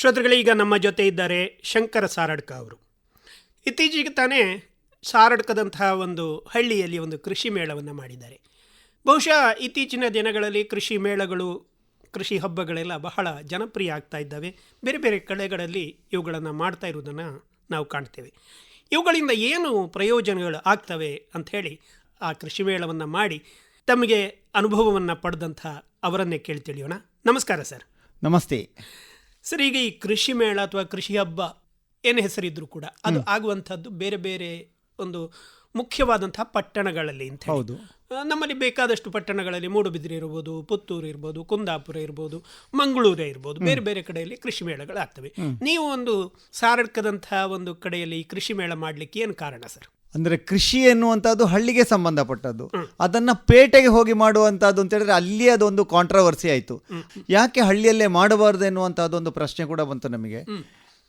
ಶ್ರೋತೃಗಳೇ, ಈಗ ನಮ್ಮ ಜೊತೆ ಇದ್ದಾರೆ ಶಂಕರ ಸಾರಡ್ಕ ಅವರು. ಇತ್ತೀಚೆಗೆ ತಾನೇ ಸಾರಡ್ಕದಂತಹ ಒಂದು ಹಳ್ಳಿಯಲ್ಲಿ ಒಂದು ಕೃಷಿ ಮೇಳವನ್ನು ಮಾಡಿದ್ದಾರೆ. ಬಹುಶಃ ಇತ್ತೀಚಿನ ದಿನಗಳಲ್ಲಿ ಕೃಷಿ ಮೇಳಗಳು, ಕೃಷಿ ಹಬ್ಬಗಳೆಲ್ಲ ಬಹಳ ಜನಪ್ರಿಯ ಆಗ್ತಾ ಇದ್ದಾವೆ. ಬೇರೆ ಬೇರೆ ಕಡೆಗಳಲ್ಲಿ ಇವುಗಳನ್ನು ಮಾಡ್ತಾ ಇರುವುದನ್ನು ನಾವು ಕಾಣ್ತೇವೆ. ಇವುಗಳಿಂದ ಏನು ಪ್ರಯೋಜನಗಳು ಆಗ್ತವೆ ಅಂಥೇಳಿ ಆ ಕೃಷಿ ಮೇಳವನ್ನು ಮಾಡಿ ತಮಗೆ ಅನುಭವವನ್ನು ಪಡೆದಂಥ ಅವರನ್ನೇ ಕೇಳಿ ತಿಳಿಯೋಣ ನಮಸ್ಕಾರ ಸರ್. ನಮಸ್ತೆ. ಸರ್ ಈಗ ಈ ಕೃಷಿ ಮೇಳ ಅಥವಾ ಕೃಷಿ ಹಬ್ಬ ಏನು ಹೆಸರಿದ್ರು ಕೂಡ ಅದು ಆಗುವಂಥದ್ದು ಬೇರೆ ಬೇರೆ ಒಂದು ಮುಖ್ಯವಾದಂತಹ ಪಟ್ಟಣಗಳಲ್ಲಿ ಅಂತ. ಹೌದು. ನಮ್ಮಲ್ಲಿ ಬೇಕಾದಷ್ಟು ಪಟ್ಟಣಗಳಲ್ಲಿ ಮೂಡುಬಿದಿರೆ ಇರ್ಬೋದು ಪುತ್ತೂರು ಇರ್ಬೋದು ಕುಂದಾಪುರ ಇರ್ಬೋದು ಮಂಗಳೂರೇ ಇರ್ಬೋದು ಬೇರೆ ಬೇರೆ ಕಡೆಯಲ್ಲಿ ಕೃಷಿ ಮೇಳಗಳು ಆಗ್ತವೆ ನೀವು ಒಂದು ಸಾರಡ್ಕದಂತಹ ಒಂದು ಕಡೆಯಲ್ಲಿ ಈ ಕೃಷಿ ಮೇಳ ಮಾಡಲಿಕ್ಕೆ ಏನು ಕಾರಣ ಸರ್? ಅಂದ್ರೆ ಕೃಷಿ ಎನ್ನುವಂಥದ್ದು ಹಳ್ಳಿಗೆ ಸಂಬಂಧಪಟ್ಟದ್ದು. ಅದನ್ನ ಪೇಟೆಗೆ ಹೋಗಿ ಮಾಡುವಂತಹದ್ದು ಅಂತ ಹೇಳಿದ್ರೆ ಅಲ್ಲಿ ಅದೊಂದು ಕಾಂಟ್ರವರ್ಸಿ ಆಯ್ತು. ಯಾಕೆ ಹಳ್ಳಿಯಲ್ಲೇ ಮಾಡಬಾರ್ದು ಎನ್ನುವಂತಹದ್ದು ಒಂದು ಪ್ರಶ್ನೆ ಕೂಡ ಬಂತು ನಮಗೆ.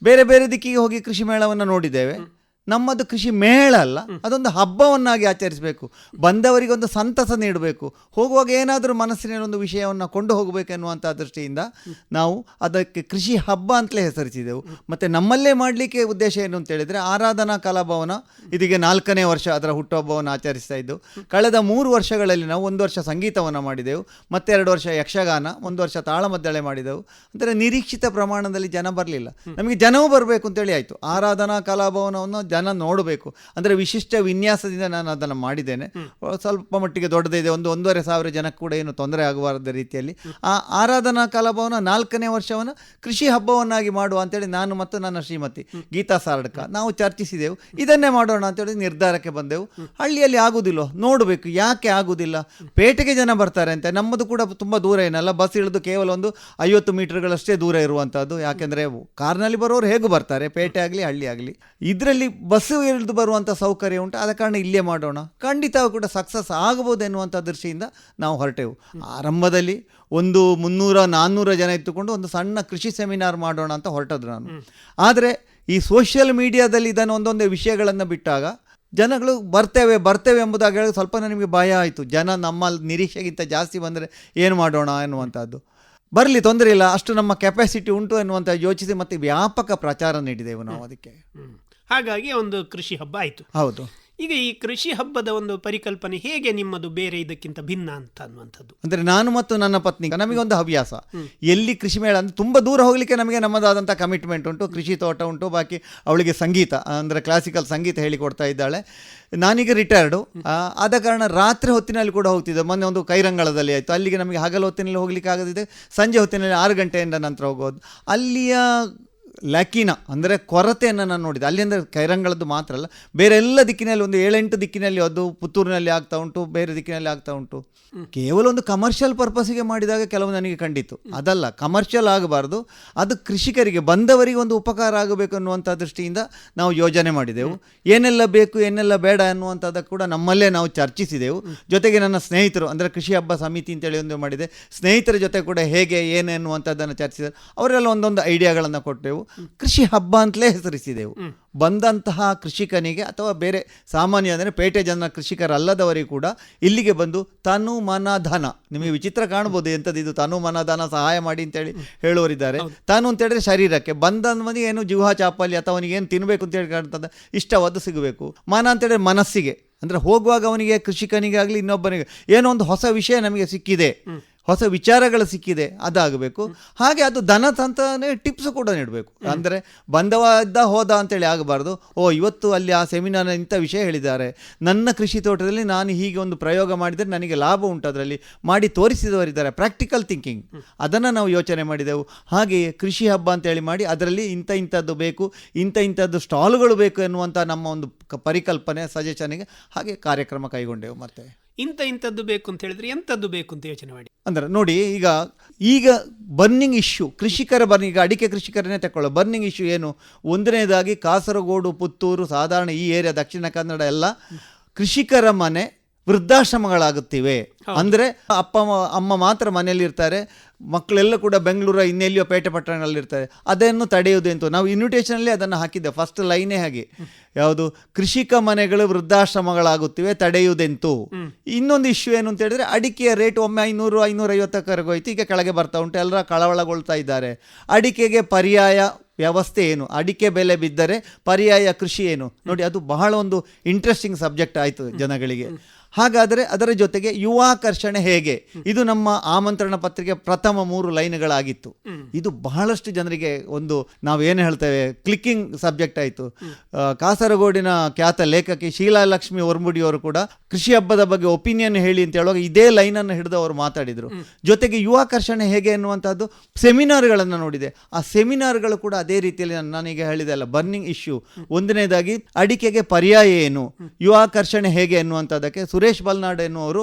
ಬೇರೆ ಬೇರೆ ದಿಕ್ಕಿಗೆ ಹೋಗಿ ಕೃಷಿ ಮೇಳವನ್ನು ನೋಡಿದ್ದೇವೆ. ನಮ್ಮದು ಕೃಷಿ ಮೇಳ ಅಲ್ಲ, ಅದೊಂದು ಹಬ್ಬವನ್ನಾಗಿ ಆಚರಿಸಬೇಕು. ಬಂದವರಿಗೆ ಒಂದು ಸಂತಸ ನೀಡಬೇಕು. ಹೋಗುವಾಗ ಏನಾದರೂ ಮನಸ್ಸಿನ ಒಂದು ವಿಷಯವನ್ನು ಕೊಂಡು ಹೋಗಬೇಕೆನ್ನುವಂಥ ದೃಷ್ಟಿಯಿಂದ ನಾವು ಅದಕ್ಕೆ ಕೃಷಿ ಹಬ್ಬ ಅಂತಲೇ ಹೆಸರಿಸಿದೆವು. ಮತ್ತು ನಮ್ಮಲ್ಲೇ ಮಾಡಲಿಕ್ಕೆ ಉದ್ದೇಶ ಏನು ಅಂತ ಹೇಳಿದರೆ ಆರಾಧನಾ ಕಲಾಭವನ ಇದೀಗ ನಾಲ್ಕನೇ ವರ್ಷ ಅದರ ಹುಟ್ಟುಹಬ್ಬವನ್ನು ಆಚರಿಸ್ತಾ ಇದ್ದು, ಕಳೆದ ಮೂರು ವರ್ಷಗಳಲ್ಲಿ ನಾವು ಒಂದು ವರ್ಷ ಸಂಗೀತವನ್ನು ಮಾಡಿದೆವು. ಮತ್ತೆರಡು ವರ್ಷ ಯಕ್ಷಗಾನ, ಒಂದು ವರ್ಷ ತಾಳಮದ್ದಳೆ ಮಾಡಿದೆವು. ಅಂದರೆ ನಿರೀಕ್ಷಿತ ಪ್ರಮಾಣದಲ್ಲಿ ಜನ ಬರಲಿಲ್ಲ. ನಮಗೆ ಜನವೂ ಬರಬೇಕು ಅಂತೇಳಿ ಆಯಿತು. ಆರಾಧನಾ ಕಲಾಭವನವನ್ನು ಜನ ನೋಡಬೇಕು. ಅಂದರೆ ವಿಶಿಷ್ಟ ವಿನ್ಯಾಸದಿಂದ ನಾನು ಅದನ್ನು ಮಾಡಿದ್ದೇನೆ. ಸ್ವಲ್ಪ ಮಟ್ಟಿಗೆ ದೊಡ್ಡದಿದೆ ಒಂದು ಒಂದೂವರೆ ಸಾವಿರ ಜನಕ್ಕೆ ಕೂಡ ಏನು ತೊಂದರೆ ಆಗಬಾರದ ರೀತಿಯಲ್ಲಿ. ಆ ಆರಾಧನಾ ಕಲಾಭವನ ನಾಲ್ಕನೇ ವರ್ಷವನ್ನು ಕೃಷಿ ಹಬ್ಬವನ್ನಾಗಿ ಮಾಡುವ ಅಂತೇಳಿ ನಾನು ಮತ್ತು ನನ್ನ ಶ್ರೀಮತಿ ಗೀತಾ ಸಾರಡ್ಕ ನಾವು ಚರ್ಚಿಸಿದೆವು. ಇದನ್ನೇ ಮಾಡೋಣ ಅಂತೇಳಿ ನಿರ್ಧಾರಕ್ಕೆ ಬಂದೆವು. ಹಳ್ಳಿಯಲ್ಲಿ ಆಗುದಿಲ್ಲ? ನೋಡಬೇಕು. ಯಾಕೆ ಆಗುದಿಲ್ಲ? ಪೇಟೆಗೆ ಜನ ಬರ್ತಾರೆ ಅಂತ. ನಮ್ಮದು ಕೂಡ ತುಂಬ ದೂರ ಏನಲ್ಲ? ಬಸ್ ಇಳಿದು ಕೇವಲ ಒಂದು ಐವತ್ತು ಮೀಟರ್ಗಳಷ್ಟೇ ದೂರ ಇರುವಂಥದ್ದು ಯಾಕೆಂದರೆ ಕಾರ್ನಲ್ಲಿ ಬರೋರು ಹೇಗೂ ಬರ್ತಾರೆ? ಪೇಟೆ ಆಗಲಿ ಹಳ್ಳಿ ಆಗಲಿ. ಇದರಲ್ಲಿ ಬಸ್ಸು ಇಳಿದು ಬರುವಂಥ ಸೌಕರ್ಯ ಉಂಟು. ಆದ ಕಾರಣ ಇಲ್ಲೇ ಮಾಡೋಣ. ಖಂಡಿತ ಕೂಡ ಸಕ್ಸಸ್ ಆಗಬಹುದು ಎನ್ನುವಂಥ ದೃಷ್ಟಿಯಿಂದ ನಾವು ಹೊರಟೆವು. ಆರಂಭದಲ್ಲಿ ಒಂದು ಮುನ್ನೂರ ನಾನ್ನೂರ ಜನ ಇತ್ತುಕೊಂಡು ಒಂದು ಸಣ್ಣ ಕೃಷಿ ಸೆಮಿನಾರ್ ಮಾಡೋಣ ಅಂತ ಹೊರಟದ್ದು ನಾನು. ಆದರೆ ಈ ಸೋಷಿಯಲ್ ಮೀಡಿಯಾದಲ್ಲಿ ಇದನ್ನು ಒಂದೊಂದೇ ವಿಷಯಗಳನ್ನು ಬಿಟ್ಟಾಗ ಜನಗಳು ಬರ್ತೇವೆ ಬರ್ತೇವೆ ಎಂಬುದಾಗಿ ಹೇಳಿ ಸ್ವಲ್ಪ ನಿಮಗೆ ಭಯ ಆಯಿತು. ಜನ ನಮ್ಮ ನಿರೀಕ್ಷೆಗಿಂತ ಜಾಸ್ತಿ ಬಂದರೆ ಏನು ಮಾಡೋಣ ಎನ್ನುವಂಥದ್ದು ಬರಲಿ ತೊಂದರೆ ಇಲ್ಲ. ಅಷ್ಟು ನಮ್ಮ ಕೆಪಾಸಿಟಿ ಉಂಟು ಎನ್ನುವಂಥ ಯೋಚಿಸಿ ಮತ್ತು ವ್ಯಾಪಕ ಪ್ರಚಾರ ನೀಡಿದೆವು ನಾವು ಅದಕ್ಕೆ. ಹಾಗಾಗಿ ಒಂದು ಕೃಷಿ ಹಬ್ಬ ಆಯಿತು. ಹೌದು. ಈಗ ಈ ಕೃಷಿ ಹಬ್ಬದ ಒಂದು ಪರಿಕಲ್ಪನೆ ಹೇಗೆ ನಿಮ್ಮದು ಬೇರೆ ಇದಕ್ಕಿಂತ ಭಿನ್ನ ಅಂತ ಅನ್ನುವಂಥದ್ದು? ಅಂದರೆ ನಾನು ಮತ್ತು ನನ್ನ ಪತ್ನಿ ನಮಗೊಂದು ಹವ್ಯಾಸ. ಎಲ್ಲಿ ಕೃಷಿ ಮೇಳ ಅಂದರೆ ತುಂಬ ದೂರ ಹೋಗಲಿಕ್ಕೆ ನಮಗೆ ನಮ್ಮದಾದಂಥ ಕಮಿಟ್ಮೆಂಟ್ ಉಂಟು ಕೃಷಿ ತೋಟ ಉಂಟು ಬಾಕಿ ಅವಳಿಗೆ ಸಂಗೀತ ಅಂದರೆ ಕ್ಲಾಸಿಕಲ್ ಸಂಗೀತ ಹೇಳಿಕೊಡ್ತಾ ಇದ್ದಾಳೆ. ನಾನೀಗ ರಿಟೈರ್ಡು ಆದ ಕಾರಣ ರಾತ್ರಿ ಹೊತ್ತಿನಲ್ಲಿ ಕೂಡ ಹೋಗ್ತಿದ್ದೆ. ಮೊನ್ನೆ ಒಂದು ಕೈರಂಗಳದಲ್ಲಿ ಆಯಿತು. ಅಲ್ಲಿಗೆ ನಮಗೆ ಹಗಲು ಹೊತ್ತಿನಲ್ಲಿ ಹೋಗಲಿಕ್ಕೆ ಆಗದಿದೆ ಸಂಜೆ ಹೊತ್ತಿನಲ್ಲಿ ಆರು ಗಂಟೆಯಿಂದ ನಂತರ ಹೋಗೋದು ಅಲ್ಲಿಯ ಲ್ಯಾಕಿನ ಅಂದರೆ ಕೊರತೆಯನ್ನು ನಾನು ನೋಡಿದೆ ಅಲ್ಲಿ ಅಂದರೆ ಕೈರಂಗಳದ್ದು ಮಾತ್ರ ಅಲ್ಲ ಬೇರೆ ಎಲ್ಲ ದಿಕ್ಕಿನಲ್ಲಿ ಒಂದು ಏಳೆಂಟು ದಿಕ್ಕಿನಲ್ಲಿ ಅದು ಪುತ್ತೂರಿನಲ್ಲಿ ಆಗ್ತಾ ಉಂಟು ಬೇರೆ ದಿಕ್ಕಿನಲ್ಲಿ ಆಗ್ತಾ ಉಂಟು. ಕೇವಲ ಒಂದು ಕಮರ್ಷಿಯಲ್ ಪರ್ಪಸ್ಸಿಗೆ ಮಾಡಿದಾಗ ಕೆಲವು ನನಗೆ ಕಂಡಿತ್ತು. ಅದಲ್ಲ ಕಮರ್ಷಿಯಲ್ ಆಗಬಾರ್ದು ಅದು ಕೃಷಿಕರಿಗೆ ಬಂದವರಿಗೆ ಒಂದು ಉಪಕಾರ ಆಗಬೇಕು ಅನ್ನುವಂಥ ದೃಷ್ಟಿಯಿಂದ ನಾವು ಯೋಜನೆ ಮಾಡಿದೆವು. ಏನೆಲ್ಲ ಬೇಕು ಏನೆಲ್ಲ ಬೇಡ ಅನ್ನುವಂಥದ್ದು ಕೂಡ ನಮ್ಮಲ್ಲೇ ನಾವು ಚರ್ಚಿಸಿದೆವು. ಜೊತೆಗೆ ನನ್ನ ಸ್ನೇಹಿತರು ಅಂದರೆ ಕೃಷಿ ಹಬ್ಬ ಸಮಿತಿ ಅಂತೇಳಿ ಒಂದು ಮಾಡಿದೆ. ಸ್ನೇಹಿತರ ಜೊತೆ ಕೂಡ ಹೇಗೆ ಏನು ಅನ್ನುವಂಥದ್ದನ್ನು ಚರ್ಚಿಸಿದರು. ಅವರೆಲ್ಲ ಒಂದೊಂದು ಐಡಿಯಾಗಳನ್ನು ಕೊಟ್ಟೆವು. ಕೃಷಿ ಹಬ್ಬ ಅಂತಲೇ ಹೆಸರಿಸಿದೆವು. ಬಂದಂತಹ ಕೃಷಿಕನಿಗೆ ಅಥವಾ ಬೇರೆ ಸಾಮಾನ್ಯ ಅಂದರೆ ಪೇಟೆ ಜನ ಕೃಷಿಕರಲ್ಲದವರಿಗೆ ಕೂಡ ಇಲ್ಲಿಗೆ ಬಂದು ತನು ಮನ ಧನ ನಿಮಗೆ ವಿಚಿತ್ರ ಕಾಣ್ಬೋದು ಎಂಥದ್ದು ಇದು ತನು ಮನ ಧನ ಸಹಾಯ ಮಾಡಿ ಅಂತೇಳಿ ಹೇಳುವರಿದ್ದಾರೆ ತಾನು ಅಂತ ಹೇಳಿದ್ರೆ ಶರೀರಕ್ಕೆ ಬಂದವನಿಗೆ ಏನು ಜೀವ ಚಾಪಲ್ಯ ಅಥವಾ ಅವನಿಗೆ ಏನು ತಿನ್ನಬೇಕು ಅಂತೇಳಿ ಕಾಣ್ತದೆ ಇಷ್ಟವಾದ್ದು ಸಿಗಬೇಕು. ಮನ ಅಂತೇಳಿದ್ರೆ ಮನಸ್ಸಿಗೆ ಅಂದರೆ ಹೋಗುವಾಗ ಅವನಿಗೆ ಕೃಷಿಕನಿಗಾಗಲಿ ಇನ್ನೊಬ್ಬನಿಗೆ ಏನೋ ಒಂದು ಹೊಸ ವಿಷಯ ನಮಗೆ ಸಿಕ್ಕಿದೆ. ಹೊಸ ವಿಚಾರಗಳು ಸಿಕ್ಕಿದೆ ಅದಾಗಬೇಕು. ಹಾಗೆ ಅದು ಧನ ತಂತಾನೆ ಟಿಪ್ಸ್ ಕೂಡ ನೀಡಬೇಕು. ಅಂದರೆ ಬಂದವ ಇದ್ದ ಹೋದ ಅಂತೇಳಿ ಆಗಬಾರ್ದು. ಓ ಇವತ್ತು ಅಲ್ಲಿ ಆ ಸೆಮಿನಾರ್ ಇಂಥ ವಿಷಯ ಹೇಳಿದ್ದಾರೆ. ನನ್ನ ಕೃಷಿ ತೋಟದಲ್ಲಿ ನಾನು ಹೀಗೆ ಒಂದು ಪ್ರಯೋಗ ಮಾಡಿದರೆ ನನಗೆ ಲಾಭ ಉಂಟು ಅದರಲ್ಲಿ. ಮಾಡಿ ತೋರಿಸಿದವರಿದ್ದಾರೆ ಪ್ರಾಕ್ಟಿಕಲ್ ಥಿಂಕಿಂಗ್ ಅದನ್ನು ನಾವು ಯೋಚನೆ ಮಾಡಿದೆವು. ಹಾಗೆಯೇ ಕೃಷಿ ಹಬ್ಬ ಅಂತೇಳಿ ಮಾಡಿ ಅದರಲ್ಲಿ ಇಂಥ ಇಂಥದ್ದು ಬೇಕು ಇಂಥ ಇಂಥದ್ದು ಸ್ಟಾಲ್ಗಳು ಬೇಕು ಎನ್ನುವಂಥ ನಮ್ಮ ಒಂದು ಕ- ಪರಿಕಲ್ಪನೆ ಸಜೆಷನಿಗೆ ಹಾಗೆ ಕಾರ್ಯಕ್ರಮ ಕೈಗೊಂಡೆವು ಮತ್ತೆ. ಇಂಥ ಇಂಥದ್ದು ಬೇಕು ಅಂತ ಹೇಳಿದ್ರೆ ಎಂಥದ್ದು ಬೇಕು ಅಂತ ಯೋಚನೆ ಮಾಡಿ. ಅಂದ್ರೆ ನೋಡಿ, ಈಗ ಈಗ ಬರ್ನಿಂಗ್ ಇಶ್ಯೂ ಕೃಷಿಕರ ಬರ್ನಿಂಗ್ ಈಗ ಅಡಿಕೆ ಕೃಷಿಕರನ್ನೇ ತಗೊಳ್ಳೋ ಬರ್ನಿಂಗ್ ಇಶ್ಯೂ ಏನು? ಒಂದನೇದಾಗಿ ಕಾಸರಗೋಡು, ಪುತ್ತೂರು, ಸಾಧಾರಣ ಈ ಏರಿಯಾ ದಕ್ಷಿಣ ಕನ್ನಡ ಎಲ್ಲ ಕೃಷಿಕರ ಮನೆ ವೃದ್ಧಾಶ್ರಮಗಳಾಗುತ್ತಿವೆ. ಅಂದ್ರೆ ಅಪ್ಪ ಅಮ್ಮ ಮಾತ್ರ ಮನೆಯಲ್ಲಿ ಇರ್ತಾರೆ ಮಕ್ಕಳೆಲ್ಲ ಕೂಡ ಬೆಂಗಳೂರ ಇನ್ನೆಲ್ಲಿಯೋ ಪೇಟೆ ಪಟ್ಟಣಗಳಲ್ಲಿರ್ತಾರೆ. ಅದನ್ನು ತಡೆಯುವುದು ಎಂತು? ನಾವು ಇನ್ವಿಟೇಷನಲ್ಲಿ ಅದನ್ನು ಹಾಕಿದ್ದೆ ಫಸ್ಟ್ ಲೈನೇ ಹಾಗೆ. ಯಾವುದು? ಕೃಷಿಕ ಮನೆಗಳು ವೃದ್ಧಾಶ್ರಮಗಳಾಗುತ್ತಿವೆ. ತಡೆಯುವುದೆಂತು? ಇನ್ನೊಂದು ಇಶ್ಯೂ ಏನು ಅಂತ ಹೇಳಿದ್ರೆ ಅಡಿಕೆಯ ರೇಟ್ ಒಮ್ಮೆ ಐನೂರು ಐನೂರ ಐವತ್ತಕ್ಕರೆಗೋಯ್ತು ಈಗ ಕೆಳಗೆ ಬರ್ತಾ ಉಂಟು. ಎಲ್ಲರ ಕಳವಳಗೊಳ್ತಾ ಇದ್ದಾರೆ. ಅಡಿಕೆಗೆ ಪರ್ಯಾಯ ವ್ಯವಸ್ಥೆ ಏನು? ಅಡಿಕೆ ಬೆಲೆ ಬಿದ್ದರೆ ಪರ್ಯಾಯ ಕೃಷಿ ಏನು? ನೋಡಿ ಅದು ಬಹಳ ಒಂದು ಇಂಟ್ರೆಸ್ಟಿಂಗ್ ಸಬ್ಜೆಕ್ಟ್ ಆಯಿತು ಜನಗಳಿಗೆ. ಹಾಗಾದರೆ ಅದರ ಜೊತೆಗೆ ಯುವಾಕರ್ಷಣೆ ಹೇಗೆ? ಇದು ನಮ್ಮ ಆಮಂತ್ರಣ ಪತ್ರಿಕೆ ಪ್ರಥಮ ಮೂರು ಲೈನ್ಗಳಾಗಿತ್ತು. ಇದು ಬಹಳಷ್ಟು ಜನರಿಗೆ ಒಂದು ನಾವೇನು ಹೇಳ್ತೇವೆ ಕ್ಲಿಕ್ಕಿಂಗ್ ಸಬ್ಜೆಕ್ಟ್ ಆಯಿತು. ಕಾಸರಗೋಡಿನ ಖ್ಯಾತ ಲೇಖಕಿ ಶೀಲಾಲಕ್ಷ್ಮಿ ಒರ್ಮುಡಿಯವರು ಕೂಡ ಕೃಷಿ ಹಬ್ಬದ ಬಗ್ಗೆ ಒಪಿನಿಯನ್ ಹೇಳಿ ಅಂತ ಹೇಳುವಾಗ ಇದೇ ಲೈನನ್ನು ಹಿಡಿದು ಅವರು ಮಾತಾಡಿದರು. ಜೊತೆಗೆ ಯುವಾಕರ್ಷಣೆ ಹೇಗೆ ಎನ್ನುವಂಥದ್ದು ಸೆಮಿನಾರ್ಗಳನ್ನು ನೋಡಿದೆ. ಆ ಸೆಮಿನಾರ್ಗಳು ಕೂಡ ಅದೇ ರೀತಿಯಲ್ಲಿ ನಾನು- ನಾನೀಗ ಹೇಳಿದೆ ಅಲ್ಲ ಬರ್ನಿಂಗ್ ಇಶ್ಯೂ ಒಂದನೇದಾಗಿ ಅಡಿಕೆಗೆ ಪರ್ಯಾಯ ಏನು? ಯುವಾಕರ್ಷಣೆ ಹೇಗೆ ಎನ್ನುವಂಥದ್ದಕ್ಕೆ ಸುರೇಶ್ ಬಲ್ನಾಡ್ ಎನ್ನುವರು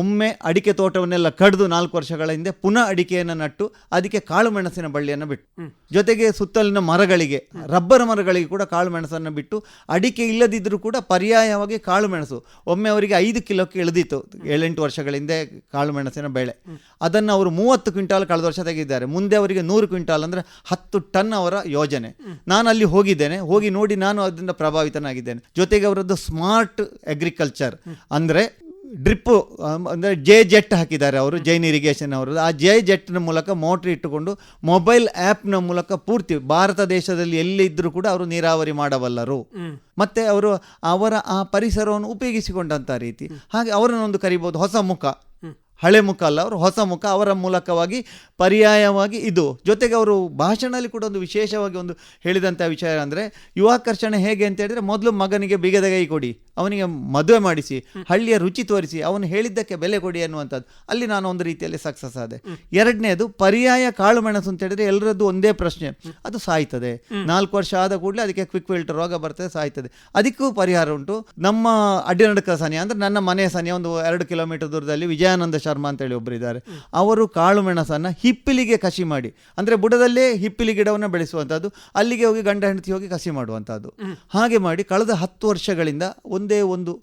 ಒಮ್ಮೆ ಅಡಿಕೆ ತೋಟವನ್ನೆಲ್ಲ ಕಡಿದು ನಾಲ್ಕು ವರ್ಷಗಳ ಹಿಂದೆ ಪುನಃ ಅಡಿಕೆಯನ್ನು ನಟ್ಟು ಅದಕ್ಕೆ ಕಾಳು ಮೆಣಸಿನ ಬಳ್ಳಿಯನ್ನು ಬಿಟ್ಟು, ಜೊತೆಗೆ ಸುತ್ತಲಿನ ಮರಗಳಿಗೆ, ರಬ್ಬರ್ ಮರಗಳಿಗೆ ಕೂಡ ಕಾಳು ಮೆಣಸನ್ನು ಬಿಟ್ಟು ಅಡಿಕೆ ಇಲ್ಲದಿದ್ದರೂ ಕೂಡ ಪರ್ಯಾಯವಾಗಿ ಕಾಳು ಮೆಣಸು. ಒಮ್ಮೆ ಅವರಿಗೆ ಐದು ಕಿಲೋಕ್ಕೆ ಇಳಿದಿತ್ತು, ಏಳೆಂಟು ವರ್ಷಗಳ ಹಿಂದೆ ಕಾಳು ಮೆಣಸಿನ ಬೆಳೆ. ಅದನ್ನು ಅವರು ಮೂವತ್ತು ಕ್ವಿಂಟಾಲ್ ಕಳೆದ ವರ್ಷ ತೆಗೆದಿದ್ದಾರೆ. ಮುಂದೆ ಅವರಿಗೆ ನೂರು ಕ್ವಿಂಟಾಲ್ ಅಂದರೆ ಹತ್ತು ಟನ್ ಅವರ ಯೋಜನೆ. ನಾನು ಅಲ್ಲಿ ಹೋಗಿದ್ದೇನೆ, ಹೋಗಿ ನೋಡಿ ನಾನು ಅದರಿಂದ ಪ್ರಭಾವಿತನಾಗಿದ್ದೇನೆ. ಜೊತೆಗೆ ಅವರದ್ದು ಸ್ಮಾರ್ಟ್ ಅಗ್ರಿಕಲ್ಚರ್ ಅಂದರೆ ಡ್ರಿಪ್ಪು ಅಂದರೆ ಜೆ ಜೆಟ್ ಹಾಕಿದ್ದಾರೆ ಅವರು ಜೈನ್ ಇರಿಗೇಷನ್ ಅವರು. ಆ ಜೆ ಜೆಟ್ನ ಮೂಲಕ ಮೋಟ್ರ್ ಇಟ್ಟುಕೊಂಡು ಮೊಬೈಲ್ ಆ್ಯಪ್ನ ಮೂಲಕ ಪೂರ್ತಿ ಭಾರತ ದೇಶದಲ್ಲಿ ಎಲ್ಲಿದ್ದರೂ ಕೂಡ ಅವರು ನೀರಾವರಿ ಮಾಡಬಲ್ಲರು. ಮತ್ತೆ ಅವರು ಅವರ ಆ ಪರಿಸರವನ್ನು ಉಪಯೋಗಿಸಿಕೊಂಡಂಥ ರೀತಿ. ಹಾಗೆ ಅವರನ್ನೊಂದು ಕರಿಬೋದು ಹೊಸ ಮುಖ. ಹಳೆ ಮುಖ ಅಲ್ಲ ಅವರು ಹೊಸ ಮುಖ ಅವರ ಮೂಲಕವಾಗಿ ಪರ್ಯಾಯವಾಗಿ ಇದು. ಜೊತೆಗೆ ಅವರು ಭಾಷಣದಲ್ಲಿ ಕೂಡ ಒಂದು ವಿಶೇಷವಾಗಿ ಒಂದು ಹೇಳಿದಂಥ ವಿಷಯ ಅಂದರೆ ಯುವಾಕರ್ಷಣೆ ಹೇಗೆ ಅಂತ ಹೇಳಿದ್ರೆ ಮೊದಲು ಮಗನಿಗೆ ಬಿಗದ ಕೈ ಕೊಡಿ ಅವನಿಗೆ ಮದುವೆ ಮಾಡಿಸಿ ಹಳ್ಳಿಯ ರುಚಿ ತೋರಿಸಿ ಅವನು ಹೇಳಿದ್ದಕ್ಕೆ ಬೆಲೆ ಕೊಡಿ ಅನ್ನುವಂಥದ್ದು. ಅಲ್ಲಿ ನಾನು ಒಂದು ರೀತಿಯಲ್ಲಿ ಸಕ್ಸಸ್ ಆದೆ. ಎರಡನೇದು ಪರ್ಯಾಯ ಕಾಳು ಮೆಣಸು ಅಂತ ಹೇಳಿದ್ರೆ ಎಲ್ಲರದ್ದು ಒಂದೇ ಪ್ರಶ್ನೆ. ಅದು ಸಾಯ್ತದೆ. ನಾಲ್ಕು ವರ್ಷ ಆದ ಕೂಡಲೇ ಅದಕ್ಕೆ ಕ್ವಿಕ್ ಫಿಲ್ಟರ್ ರೋಗ ಬರ್ತದೆ ಸಾಯ್ತದೆ. ಅದಕ್ಕೂ ಪರಿಹಾರ ಉಂಟು. ನಮ್ಮ ಅಡ್ಡಿನಡಕ ಸನಿ ಅಂದ್ರೆ ನನ್ನ ಮನೆಯ ಸನಿ ಒಂದು ಎರಡು ಕಿಲೋಮೀಟರ್ ದೂರದಲ್ಲಿ ವಿಜಯಾನಂದ ಶರ್ಮಾ ಅಂತೇಳಿ ಒಬ್ಬರಿದ್ದಾರೆ ಅವರು ಕಾಳು ಮೆಣಸನ್ನು ಹಿಪ್ಪಿಲಿಗೆ ಕಸಿ ಮಾಡಿ ಅಂದರೆ ಬುಡದಲ್ಲೇ ಹಿಪ್ಪಿಲಿ ಗಿಡವನ್ನು ಬೆಳೆಸುವಂಥದ್ದು ಅಲ್ಲಿಗೆ ಹೋಗಿ ಗಂಡ ಹೆಂಡತಿ ಹೋಗಿ ಕಸಿ ಮಾಡುವಂಥದ್ದು ಹಾಗೆ ಮಾಡಿ ಕಳೆದ ಹತ್ತು ವರ್ಷಗಳಿಂದ ಒಂದೇ ಒಂದು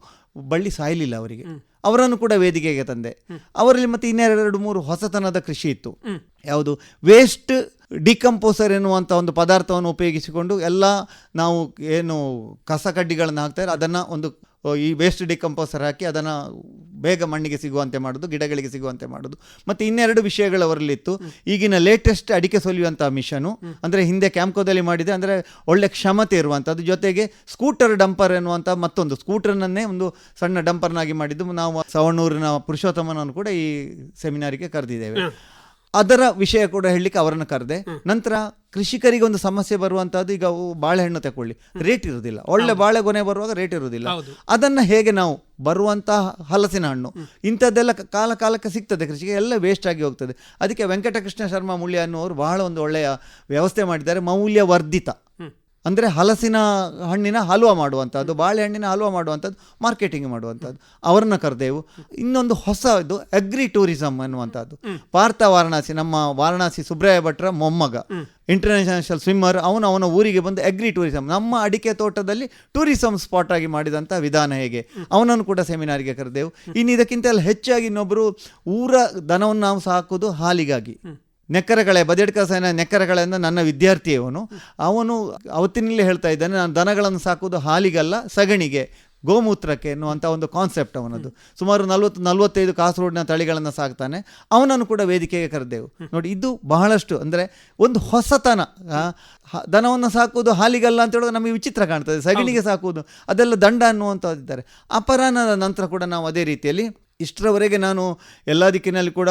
ಬಳ್ಳಿ ಸಾಯಲಿಲ್ಲ ಅವರಿಗೆ. ಅವರನ್ನು ಕೂಡ ವೇದಿಕೆಗೆ ತಂದೆ. ಅವರಲ್ಲಿ ಮತ್ತೆ ಇನ್ನೆರಡು ಮೂರು ಹೊಸತನದ ಕೃಷಿ ಇತ್ತು. ಯಾವುದು? ವೇಸ್ಟ್ ಡಿಕಂಪೋಸರ್ ಎನ್ನುವಂಥ ಒಂದು ಪದಾರ್ಥವನ್ನು ಉಪಯೋಗಿಸಿಕೊಂಡು ಎಲ್ಲ ನಾವು ಏನು ಕಸ ಕಡ್ಡಿಗಳನ್ನು ಹಾಕ್ತಾರೆ, ಅದನ್ನು ಒಂದು ಈ ವೇಸ್ಟ್ ಡಿಕಂಪೋಸರ್ ಹಾಕಿ ಅದನ್ನು ಬೇಗ ಮಣ್ಣಿಗೆ ಸಿಗುವಂತೆ ಮಾಡೋದು, ಗಿಡಗಳಿಗೆ ಸಿಗುವಂತೆ ಮಾಡೋದು. ಮತ್ತು ಇನ್ನೆರಡು ವಿಷಯಗಳು ಅವರಲ್ಲಿತ್ತು. ಈಗಿನ ಲೇಟೆಸ್ಟ್ ಅಡಿಕೆ ಸೊಲಿಯುವಂಥ ಮಿಷನು, ಅಂದರೆ ಹಿಂದೆ ಕ್ಯಾಂಪ್ಕೋದಲ್ಲಿ ಮಾಡಿದೆ, ಅಂದರೆ ಒಳ್ಳೆ ಕ್ಷಮತೆ ಇರುವಂಥದ್ದು ಜೊತೆಗೆ ಸ್ಕೂಟರ್ ಡಂಪರ್ ಎನ್ನುವಂಥ ಮತ್ತೊಂದು, ಸ್ಕೂಟರ್ನನ್ನೇ ಒಂದು ಸಣ್ಣ ಡಂಪರ್ನಾಗಿ ಮಾಡಿದ್ದು. ನಾವು ಸವಣೂರಿನ ಪುರುಷೋತ್ತಮನನ್ನು ಕೂಡ ಈ ಸೆಮಿನಾರಿಗೆ ಕರೆದಿದ್ದೇವೆ. ಅದರ ವಿಷಯ ಕೂಡ ಹೇಳಲಿಕ್ಕೆ ಅವರನ್ನು ಕರೆದೆ. ನಂತರ ಕೃಷಿಕರಿಗೆ ಒಂದು ಸಮಸ್ಯೆ ಬರುವಂತಹದ್ದು ಈಗ ಬಾಳೆಹಣ್ಣು ತಗೊಳ್ಳಿ ರೇಟ್ ಇರುವುದಿಲ್ಲ. ಒಳ್ಳೆ ಬಾಳೆಗೊನೆ ಬರುವಾಗ ರೇಟ್ ಇರುವುದಿಲ್ಲ. ಅದನ್ನ ಹೇಗೆ ನಾವು ಬರುವಂತಹ ಹಲಸಿನ ಹಣ್ಣು ಇಂಥದ್ದೆಲ್ಲ ಕಾಲ ಕಾಲಕ್ಕೆ ಸಿಗ್ತದೆ ಕೃಷಿಗೆ ಎಲ್ಲ ವೇಸ್ಟ್ ಆಗಿ ಹೋಗ್ತದೆ. ಅದಕ್ಕೆ ವೆಂಕಟಕೃಷ್ಣ ಶರ್ಮಾ ಮುಳ್ಯ ಅನ್ನುವರು ಬಹಳ ಒಂದು ಒಳ್ಳೆಯ ವ್ಯವಸ್ಥೆ ಮಾಡಿದ್ದಾರೆ ಮೌಲ್ಯ ವರ್ಧಿತ ಅಂದರೆ ಹಲಸಿನ ಹಣ್ಣಿನ ಹಲ್ವ ಮಾಡುವಂಥದ್ದು ಬಾಳೆಹಣ್ಣಿನ ಹಲ್ವ ಮಾಡುವಂಥದ್ದು ಮಾರ್ಕೆಟಿಂಗ್ ಮಾಡುವಂಥದ್ದು ಅವ್ರನ್ನ ಕರೆದೆವು. ಇನ್ನೊಂದು ಹೊಸ ಇದು ಅಗ್ರಿ ಟೂರಿಸಂ ಅನ್ನುವಂಥದ್ದು ಪಾರ್ಥ ವಾರಣಾಸಿ ನಮ್ಮ ವಾರಣಾಸಿ ಸುಬ್ರಾಯ ಭಟ್ರ ಮೊಮ್ಮಗ ಇಂಟರ್ನ್ಯಾಷನಲ್ ಸ್ವಿಮ್ಮರ್ ಅವನು ಅವನ ಊರಿಗೆ ಬಂದು ಅಗ್ರಿ ಟೂರಿಸಂ ನಮ್ಮ ಅಡಿಕೆ ತೋಟದಲ್ಲಿ ಟೂರಿಸಮ್ ಸ್ಪಾಟ್ ಆಗಿ ಮಾಡಿದಂಥ ವಿಧಾನ ಹೇಗೆ? ಅವನನ್ನು ಕೂಡ ಸೆಮಿನಾರಿಗೆ ಕರೆದೆವು. ಇನ್ನು ಇದಕ್ಕಿಂತ ಹೆಚ್ಚಾಗಿ ಇನ್ನೊಬ್ಬರು ಊರ ದನವನ್ನು ನಾವು ಸಾಕೋದು ಹಾಲಿಗಾಗಿ. ನೆಕ್ಕರಗಳೆ ಬದಿಯಡ್ಕ ಸೇನ ನೆಕ್ಕರಗಳೆಂದ ನನ್ನ ವಿದ್ಯಾರ್ಥಿ ಅವನು ಅವನು ಅವತ್ತಿನಲ್ಲಿ ಹೇಳ್ತಾ ಇದ್ದಾನೆ ನಾನು ದನಗಳನ್ನು ಸಾಕುವುದು ಹಾಲಿಗಲ್ಲ ಸಗಣಿಗೆ ಗೋಮೂತ್ರಕ್ಕೆ ಎನ್ನುವಂಥ ಒಂದು ಕಾನ್ಸೆಪ್ಟ್ ಅವನದು. ಸುಮಾರು ನಲವತ್ತು ನಲವತ್ತೈದು ಕಾಸರೋಡಿನ ತಳಿಗಳನ್ನು ಸಾಕ್ತಾನೆ. ಅವನನ್ನು ಕೂಡ ವೇದಿಕೆಗೆ ಕರೆದೆವು. ನೋಡಿ ಇದು ಬಹಳಷ್ಟು ಅಂದರೆ ಒಂದು ಹೊಸತನ. ದನವನ್ನು ಸಾಕುವುದು ಹಾಲಿಗಲ್ಲ ಅಂತ ಹೇಳೋದು ನಮಗೆ ವಿಚಿತ್ರ ಕಾಣ್ತದೆ. ಸಗಣಿಗೆ ಸಾಕುವುದು ಅದೆಲ್ಲ ದಂಡ ಅನ್ನುವಂಥದ್ದಿದ್ದಾರೆ ಅಪರಾಹ್ನದ ನಂತರ ಕೂಡ ನಾವು ಅದೇ ರೀತಿಯಲ್ಲಿ ಇಷ್ಟರವರೆಗೆ ನಾನು ಎಲ್ಲ ದಿಕ್ಕಿನಲ್ಲಿ ಕೂಡ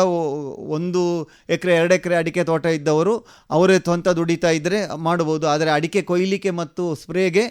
ಒಂದು ಎಕರೆ, ಎರಡು ಎಕರೆ ಅಡಿಕೆ ತೋಟ ಇದ್ದವರು, ಅವರೇ ಸ್ವಂತ ದುಡಿತಾ ಇದ್ದರೆ ಮಾಡಬಹುದು ಆದರೆ ಅಡಿಕೆ ಕೊಯ್ಲಿಕ್ಕೆ ಮತ್ತು ಸ್ಪ್ರೇಗೆ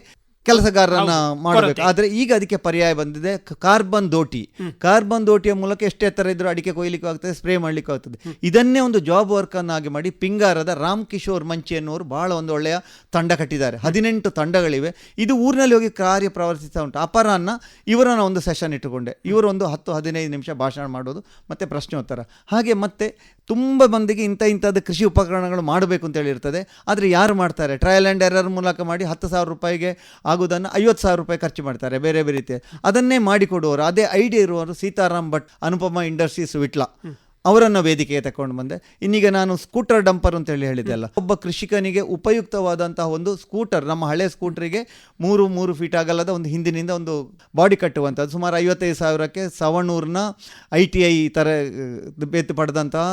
ಕೆಲಸಗಾರರನ್ನ ಮಾಡಬೇಕು. ಆದರೆ ಈಗ ಅದಕ್ಕೆ ಪರ್ಯಾಯ ಬಂದಿದೆ ಕಾರ್ಬನ್ ದೋಟಿ. ಕಾರ್ಬನ್ ದೋಟಿಯ ಮೂಲಕ ಎಷ್ಟೇ ತರ ಇದ್ರೂ ಅಡಿಕೆ ಕೊಯ್ಲಿಕ್ಕೂ ಆಗ್ತದೆ ಸ್ಪ್ರೇ ಮಾಡ್ಲಿಕ್ಕೂ ಆಗ್ತದೆ. ಇದನ್ನೇ ಒಂದು ಜಾಬ್ ವರ್ಕ್ ಅನ್ನಾಗಿ ಮಾಡಿ ಪಿಂಗಾರದ ರಾಮ್ ಕಿಶೋರ್ ಮಂಚಿ ಎನ್ನುವರು ಬಹಳ ಒಂದು ಒಳ್ಳೆಯ ತಂಡ ಕಟ್ಟಿದ್ದಾರೆ. ಹದಿನೆಂಟು ತಂಡಗಳಿವೆ. ಇದು ಊರಿನಲ್ಲಿ ಹೋಗಿ ಕಾರ್ಯ ಪ್ರವರ್ತಿಸ್ತಾ ಉಂಟು. ಅಪರಾಹ್ನ ಇವರನ್ನ ಒಂದು ಸೆಷನ್ ಇಟ್ಟುಕೊಂಡೆ. ಇವರು ಒಂದು ಹತ್ತು ಹದಿನೈದು ನಿಮಿಷ ಭಾಷಣ ಮಾಡೋದು ಮತ್ತೆ ಪ್ರಶ್ನೋತ್ತರ. ಹಾಗೆ ಮತ್ತೆ ತುಂಬ ಮಂದಿಗೆ ಇಂಥ ಇಂಥದ್ದು ಕೃಷಿ ಉಪಕರಣಗಳು ಮಾಡಬೇಕು ಅಂತ ಇರ್ತದೆ ಆದರೆ ಯಾರು ಮಾಡ್ತಾರೆ? ಟ್ರಯಲ್ ಆ್ಯಂಡ್ ಎರರ್ ಮೂಲಕ ಮಾಡಿ ಹತ್ತು ಸಾವಿರ ರೂಪಾಯಿಗೆ ಆಗೋದನ್ನು ಐವತ್ತು ಸಾವಿರ ರೂಪಾಯಿ ಖರ್ಚು ಮಾಡ್ತಾರೆ ಬೇರೆ ಬೇರೆ ರೀತಿಯ. ಅದನ್ನೇ ಮಾಡಿಕೊಡುವವರು. ಅದೇ ಐಡಿಯಾ ಇರುವವರು ಸೀತಾರಾಮ್ ಭಟ್, ಅನುಪಮ ಇಂಡಸ್ಟ್ರೀಸ್ ವಿಟ್ಲ. ಅವರನ್ನು ವೇದಿಕೆಗೆ ತಗೊಂಡು ಬಂದೆ. ಇನ್ನೀಗ ನಾನು ಸ್ಕೂಟರ್ ಡಂಪರ್ ಅಂತ ಹೇಳಿ ಹೇಳಿದೆ ಅಲ್ಲ. ಒಬ್ಬ ಕೃಷಿಕನಿಗೆ ಉಪಯುಕ್ತವಾದಂತಹ ಒಂದು ಸ್ಕೂಟರ್ ನಮ್ಮ ಹಳೆ ಸ್ಕೂಟರಿಗೆ ಮೂರು ಮೂರು ಫೀಟ್ ಆಗಲ್ಲದ ಒಂದು ಹಿಂದಿನಿಂದ ಒಂದು ಬಾಡಿ ಕಟ್ಟುವಂಥದ್ದು. ಸುಮಾರು ಐವತ್ತೈದು ಸಾವಿರಕ್ಕೆ ಸವಣೂರಿನ ಐ ಟಿ ಐ ಥರ ಬೇತು ಪಡೆದಂತಹ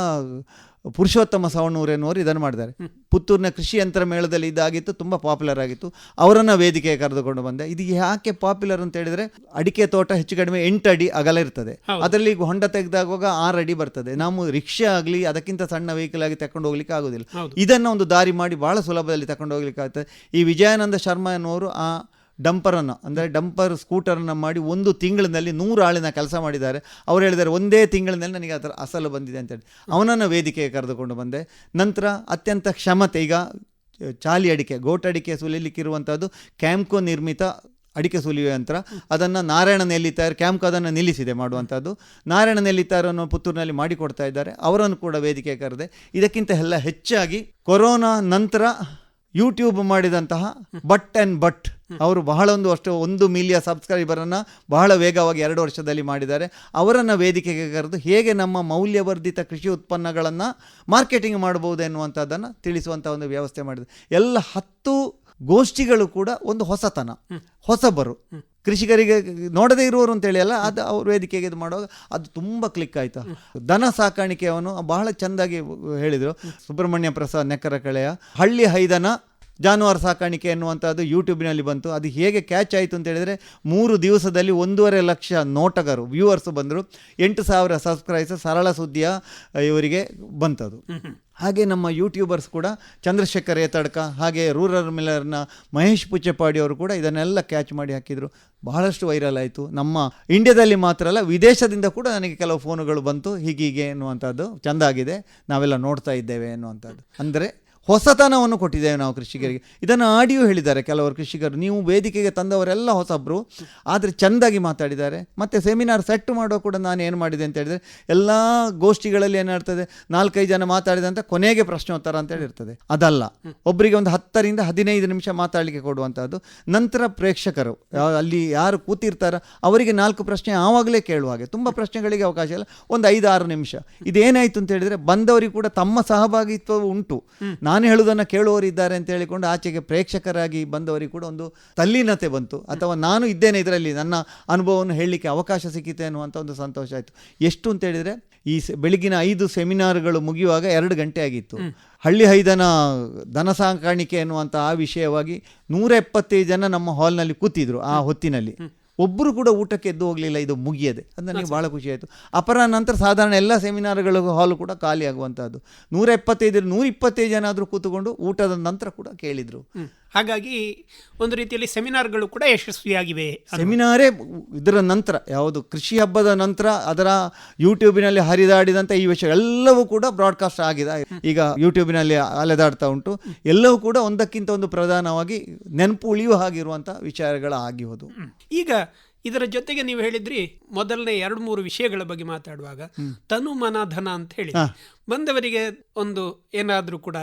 ಪುರುಷೋತ್ತಮ ಸವಣೂರು ಎನ್ನುವರು ಇದನ್ನು ಮಾಡಿದ್ದಾರೆ. ಪುತ್ತೂರಿನ ಕೃಷಿ ಯಂತ್ರ ಮೇಳದಲ್ಲಿ ಇದಾಗಿತ್ತು ತುಂಬ ಪಾಪ್ಯುಲರ್ ಆಗಿತ್ತು. ಅವರನ್ನು ವೇದಿಕೆಗೆ ಕರೆದುಕೊಂಡು ಬಂದೆ. ಇದು ಯಾಕೆ ಪಾಪ್ಯುಲರ್ ಅಂತ ಹೇಳಿದರೆ ಅಡಿಕೆ ತೋಟ ಹೆಚ್ಚು ಕಡಿಮೆ ಎಂಟು ಅಡಿ ಅಗಲ ಇರ್ತದೆ. ಅದರಲ್ಲಿ ಹೊಂಡ ತೆಗೆದಾಗುವಾಗ ಆರು ಅಡಿ ಬರ್ತದೆ. ನಾವು ರಿಕ್ಷಾ ಆಗಲಿ ಅದಕ್ಕಿಂತ ಸಣ್ಣ ವೆಹಿಕಲ್ ಆಗಿ ತಕೊಂಡು ಹೋಗ್ಲಿಕ್ಕೆ ಆಗೋದಿಲ್ಲ. ಇದನ್ನ ಇದನ್ನು ಒಂದು ದಾರಿ ಮಾಡಿ ಬಹಳ ಸುಲಭದಲ್ಲಿ ತಕೊಂಡು ಹೋಗ್ಲಿಕ್ಕೆ ಆಗ್ತದೆ. ಈ ವಿಜಯಾನಂದ ಶರ್ಮಾ ಎನ್ನುವರು ಆ ಡಂಪರನ್ನು, ಅಂದರೆ ಡಂಪರ್ ಸ್ಕೂಟರನ್ನು ಮಾಡಿ ಒಂದು ತಿಂಗಳಿನಲ್ಲಿ ನೂರು ಆಳಿನ ಕೆಲಸ ಮಾಡಿದ್ದಾರೆ. ಅವ್ರು ಹೇಳಿದ್ದಾರೆ, ಒಂದೇ ತಿಂಗಳಿನಲ್ಲಿ ನನಗೆ ಅದರ ಅಸಲು ಬಂದಿದೆ ಅಂತೇಳಿ ಅವನನ್ನು ವೇದಿಕೆಗೆ ಕರೆದುಕೊಂಡು ಬಂದೆ. ನಂತರ ಅತ್ಯಂತ ಕ್ಷಮತೆ, ಈಗ ಚಾಲಿ ಅಡಿಕೆ ಗೋಟಡಿಕೆ ಸುಲಿಲಿಕ್ಕಿರುವಂಥದ್ದು ಕ್ಯಾಂಪ್ಕೋ ನಿರ್ಮಿತ ಅಡಿಕೆ ಸುಲಿಯುವ ಯಂತ್ರ. ಅದನ್ನು ನಾರಾಯಣ ನೆಲ್ಲಿತಾರ್ ಕ್ಯಾಂಪ್ಕೋ ಅದನ್ನು ನಿಲ್ಲಿಸಿದೆ ಮಾಡುವಂಥದ್ದು. ನಾರಾಯಣ ನೆಲ್ಲಿತಾರನ್ನು ಪುತ್ತೂರಿನಲ್ಲಿ ಮಾಡಿಕೊಡ್ತಾ ಇದ್ದಾರೆ. ಅವರನ್ನು ಕೂಡ ವೇದಿಕೆ ಕರೆದೆ. ಇದಕ್ಕಿಂತ ಎಲ್ಲ ಹೆಚ್ಚಾಗಿ ಕೊರೋನಾ ನಂತರ ಯೂಟ್ಯೂಬ್ ಮಾಡಿದಂತಹ ಬಟ್ ಆ್ಯಂಡ್ ಬಟ್ ಅವರು ಬಹಳ ಒಂದು ಅಷ್ಟು ಒಂದು ಮಿಲಿಯ ಸಬ್ಸ್ಕ್ರೈಬರನ್ನು ಬಹಳ ವೇಗವಾಗಿ ಎರಡು ವರ್ಷದಲ್ಲಿ ಮಾಡಿದ್ದಾರೆ. ಅವರನ್ನು ವೇದಿಕೆಗೆ ಕರೆದು ಹೇಗೆ ನಮ್ಮ ಮೌಲ್ಯವರ್ಧಿತ ಕೃಷಿ ಉತ್ಪನ್ನಗಳನ್ನು ಮಾರ್ಕೆಟಿಂಗ್ ಮಾಡಬಹುದು ಎನ್ನುವಂಥದ್ದನ್ನು ತಿಳಿಸುವಂಥ ಒಂದು ವ್ಯವಸ್ಥೆ ಮಾಡಿದೆ. ಎಲ್ಲ ಹತ್ತು ಗೋಷ್ಠಿಗಳು ಕೂಡ ಒಂದು ಹೊಸತನ, ಹೊಸಬರು. ಕೃಷಿಕರಿಗೆ ನೋಡದೇ ಇರುವವರು ಅಂತೇಳಿ ಅಲ್ಲ, ಅದು ಅವ್ರ ವೇದಿಕೆಗೆ ಇದು ಮಾಡುವಾಗ ಅದು ತುಂಬ ಕ್ಲಿಕ್ ಆಯಿತು. ದನ ಸಾಕಾಣಿಕೆಯವನು ಬಹಳ ಚೆಂದಾಗಿ ಹೇಳಿದರು. ಸುಬ್ರಹ್ಮಣ್ಯ ಪ್ರಸಾದ್ ನೆಕ್ಕರ ಕಳೆಯ ಹಳ್ಳಿ ಹೈದನ ಜಾನುವಾರು ಸಾಕಾಣಿಕೆ ಎನ್ನುವಂಥದ್ದು ಯೂಟ್ಯೂಬ್ನಲ್ಲಿ ಬಂತು. ಅದು ಹೇಗೆ ಕ್ಯಾಚ್ ಆಯಿತು ಅಂತ ಹೇಳಿದರೆ ಮೂರು ದಿವಸದಲ್ಲಿ ಒಂದೂವರೆ ಲಕ್ಷ ನೋಟಗರು ವ್ಯೂವರ್ಸ್ ಬಂದರು. ಎಂಟು ಸಾವಿರ ಸಬ್ಸ್ಕ್ರೈಬರ್ಸ್ ಸರಳ ಸುದ್ದಿಯ ಇವರಿಗೆ ಬಂತದು. ಹಾಗೆ ನಮ್ಮ ಯೂಟ್ಯೂಬರ್ಸ್ ಕೂಡ ಚಂದ್ರಶೇಖರ್ ಏತಡ್ಕ ಹಾಗೆ ರೂರಲ್ ಮಿಲ್ಲರ್ನ ಮಹೇಶ್ ಪುಚ್ಚಪಾಡಿ ಅವರು ಕೂಡ ಇದನ್ನೆಲ್ಲ ಕ್ಯಾಚ್ ಮಾಡಿ ಹಾಕಿದರು. ಬಹಳಷ್ಟು ವೈರಲ್ ಆಯಿತು. ನಮ್ಮ ಇಂಡಿಯಾದಲ್ಲಿ ಮಾತ್ರ ಅಲ್ಲ ವಿದೇಶದಿಂದ ಕೂಡ ನನಗೆ ಕೆಲವು ಫೋನುಗಳು ಬಂತು. ಹೀಗೀಗೆ ಎನ್ನುವಂಥದ್ದು ಚೆಂದಾಗಿದೆ ನಾವೆಲ್ಲ ನೋಡ್ತಾ ಇದ್ದೇವೆ ಎನ್ನುವಂಥದ್ದು. ಅಂದರೆ ಹೊಸತನವನ್ನು ಕೊಟ್ಟಿದ್ದೇವೆ ನಾವು ಕೃಷಿಕರಿಗೆ. ಇದನ್ನು ಆಡಿಯೋ ಹೇಳಿದ್ದಾರೆ ಕೆಲವರು ಕೃಷಿಕರು. ನೀವು ವೇದಿಕೆಗೆ ತಂದವರೆಲ್ಲ ಹೊಸಬ್ರು. ಆದರೆ ಚೆಂದಾಗಿ ಮಾತಾಡಿದ್ದಾರೆ. ಮತ್ತು ಸೆಮಿನಾರ್ ಸೆಟ್ ಮಾಡೋ ಕೂಡ ನಾನು ಏನು ಮಾಡಿದೆ ಅಂತ ಹೇಳಿದರೆ, ಎಲ್ಲ ಗೋಷ್ಠಿಗಳಲ್ಲಿ ಏನಾಗ್ತದೆ, ನಾಲ್ಕೈದು ಜನ ಮಾತಾಡಿದಂಥ ಕೊನೆಗೆ ಪ್ರಶ್ನೋತ್ತರ ಅಂತ ಹೇಳಿರ್ತದೆ ಅದಲ್ಲ. ಒಬ್ಬರಿಗೆ ಒಂದು ಹತ್ತರಿಂದ ಹದಿನೈದು ನಿಮಿಷ ಮಾತಾಡಲಿಕ್ಕೆ ಕೊಡುವಂಥದ್ದು ನಂತರ ಪ್ರೇಕ್ಷಕರು ಅಲ್ಲಿ ಯಾರು ಕೂತಿರ್ತಾರೋ, ಅವರಿಗೆ ನಾಲ್ಕು ಪ್ರಶ್ನೆ ಆವಾಗಲೇ ಕೇಳುವ ಹಾಗೆ. ತುಂಬ ಪ್ರಶ್ನೆಗಳಿಗೆ ಅವಕಾಶ ಇಲ್ಲ. ಒಂದು ಐದು ಆರು ನಿಮಿಷ. ಇದೇನಾಯಿತು ಅಂತ ಹೇಳಿದರೆ, ಬಂದವರಿಗೆ ಕೂಡ ತಮ್ಮ ಸಹಭಾಗಿತ್ವವು ಉಂಟು. ನಾನು ಹೇಳುವುದನ್ನು ಕೇಳುವವರಿದ್ದಾರೆ ಅಂತ ಹೇಳಿಕೊಂಡು ಆಚೆಗೆ ಪ್ರೇಕ್ಷಕರಾಗಿ ಬಂದವರಿಗೆ ಕೂಡ ಒಂದು ತಲ್ಲೀನತೆ ಬಂತು. ಅಥವಾ ನಾನು ಇದ್ದೇನೆ ಇದರಲ್ಲಿ ನನ್ನ ಅನುಭವವನ್ನು ಹೇಳಲಿಕ್ಕೆ ಅವಕಾಶ ಸಿಕ್ಕಿತೆ ಅನ್ನುವಂಥ ಒಂದು ಸಂತೋಷ ಆಯಿತು. ಎಷ್ಟು ಅಂತ ಹೇಳಿದರೆ ಈ ಬೆಳಗಿನ ಐದು ಸೆಮಿನಾರ್ಗಳು ಮುಗಿಯುವಾಗ ಎರಡು ಗಂಟೆ ಆಗಿತ್ತು. ಹಳ್ಳಿ ಹೈದನ ದನ ಸಾಕಾಣಿಕೆ ಎನ್ನುವಂಥ ಆ ವಿಷಯವಾಗಿ ನೂರ ಎಪ್ಪತ್ತೈದು ಜನ ನಮ್ಮ ಹಾಲ್ನಲ್ಲಿ ಕೂತಿದ್ರು ಆ ಹೊತ್ತಿನಲ್ಲಿ. ಒಬ್ಬರು ಕೂಡ ಊಟಕ್ಕೆ ಎದ್ದು ಹೋಗಲಿಲ್ಲ ಇದು ಮುಗಿಯದೆ. ಅದು ನನಗೆ ಭಾಳ ಖುಷಿ ಆಯ್ತು. ಅಪರ ನಂತರ ಸಾಧಾರಣ ಎಲ್ಲ ಸೆಮಿನಾರ್ಗಳ ಹಾಲು ಕೂಡ ಖಾಲಿ ಆಗುವಂಥದ್ದು ನೂರ ಎಪ್ಪತ್ತೈದು ನೂರ ಇಪ್ಪತ್ತೈದು ಜನ ಆದರೂ ಕೂತ್ಕೊಂಡು ಊಟದ ನಂತರ ಕೂಡ ಕೇಳಿದರು. ಹಾಗಾಗಿ ಒಂದು ರೀತಿಯಲ್ಲಿ ಸೆಮಿನಾರ್ಗಳು ಕೂಡ ಯಶಸ್ವಿಯಾಗಿವೆ ಸೆಮಿನಾರೇ ಇದರ ನಂತರ ಯಾವುದು ಕೃಷಿ ಹಬ್ಬದ ನಂತರ ಅದರ ಯೂಟ್ಯೂಬಿನಲ್ಲಿ ಹರಿದಾಡಿದಂಥ ಈ ವಿಷಯ ಎಲ್ಲವೂ ಕೂಡ ಬ್ರಾಡ್ಕಾಸ್ಟ್ ಆಗಿದೆ. ಈಗ ಯೂಟ್ಯೂಬಿನಲ್ಲಿ ಅಲೆದಾಡ್ತಾ ಉಂಟು. ಎಲ್ಲವೂ ಕೂಡ ಒಂದಕ್ಕಿಂತ ಒಂದು ಪ್ರಧಾನವಾಗಿ ನೆನಪು ಉಳಿಯುವ ಹಾಗಿರುವಂಥ ವಿಚಾರಗಳ ಆಗಿ ಹೋದವು ಈಗ ಇದರ ಜೊತೆಗೆ ನೀವು ಹೇಳಿದ್ರಿ ಮೊದಲನೇ ಎರಡು ಮೂರು ವಿಷಯಗಳ ಬಗ್ಗೆ ಮಾತಾಡುವಾಗ ತನು ಮನ ಧನ ಅಂತ ಹೇಳಿ. ಬಂದವರಿಗೆ ಒಂದು ಏನಾದರೂ ಕೂಡ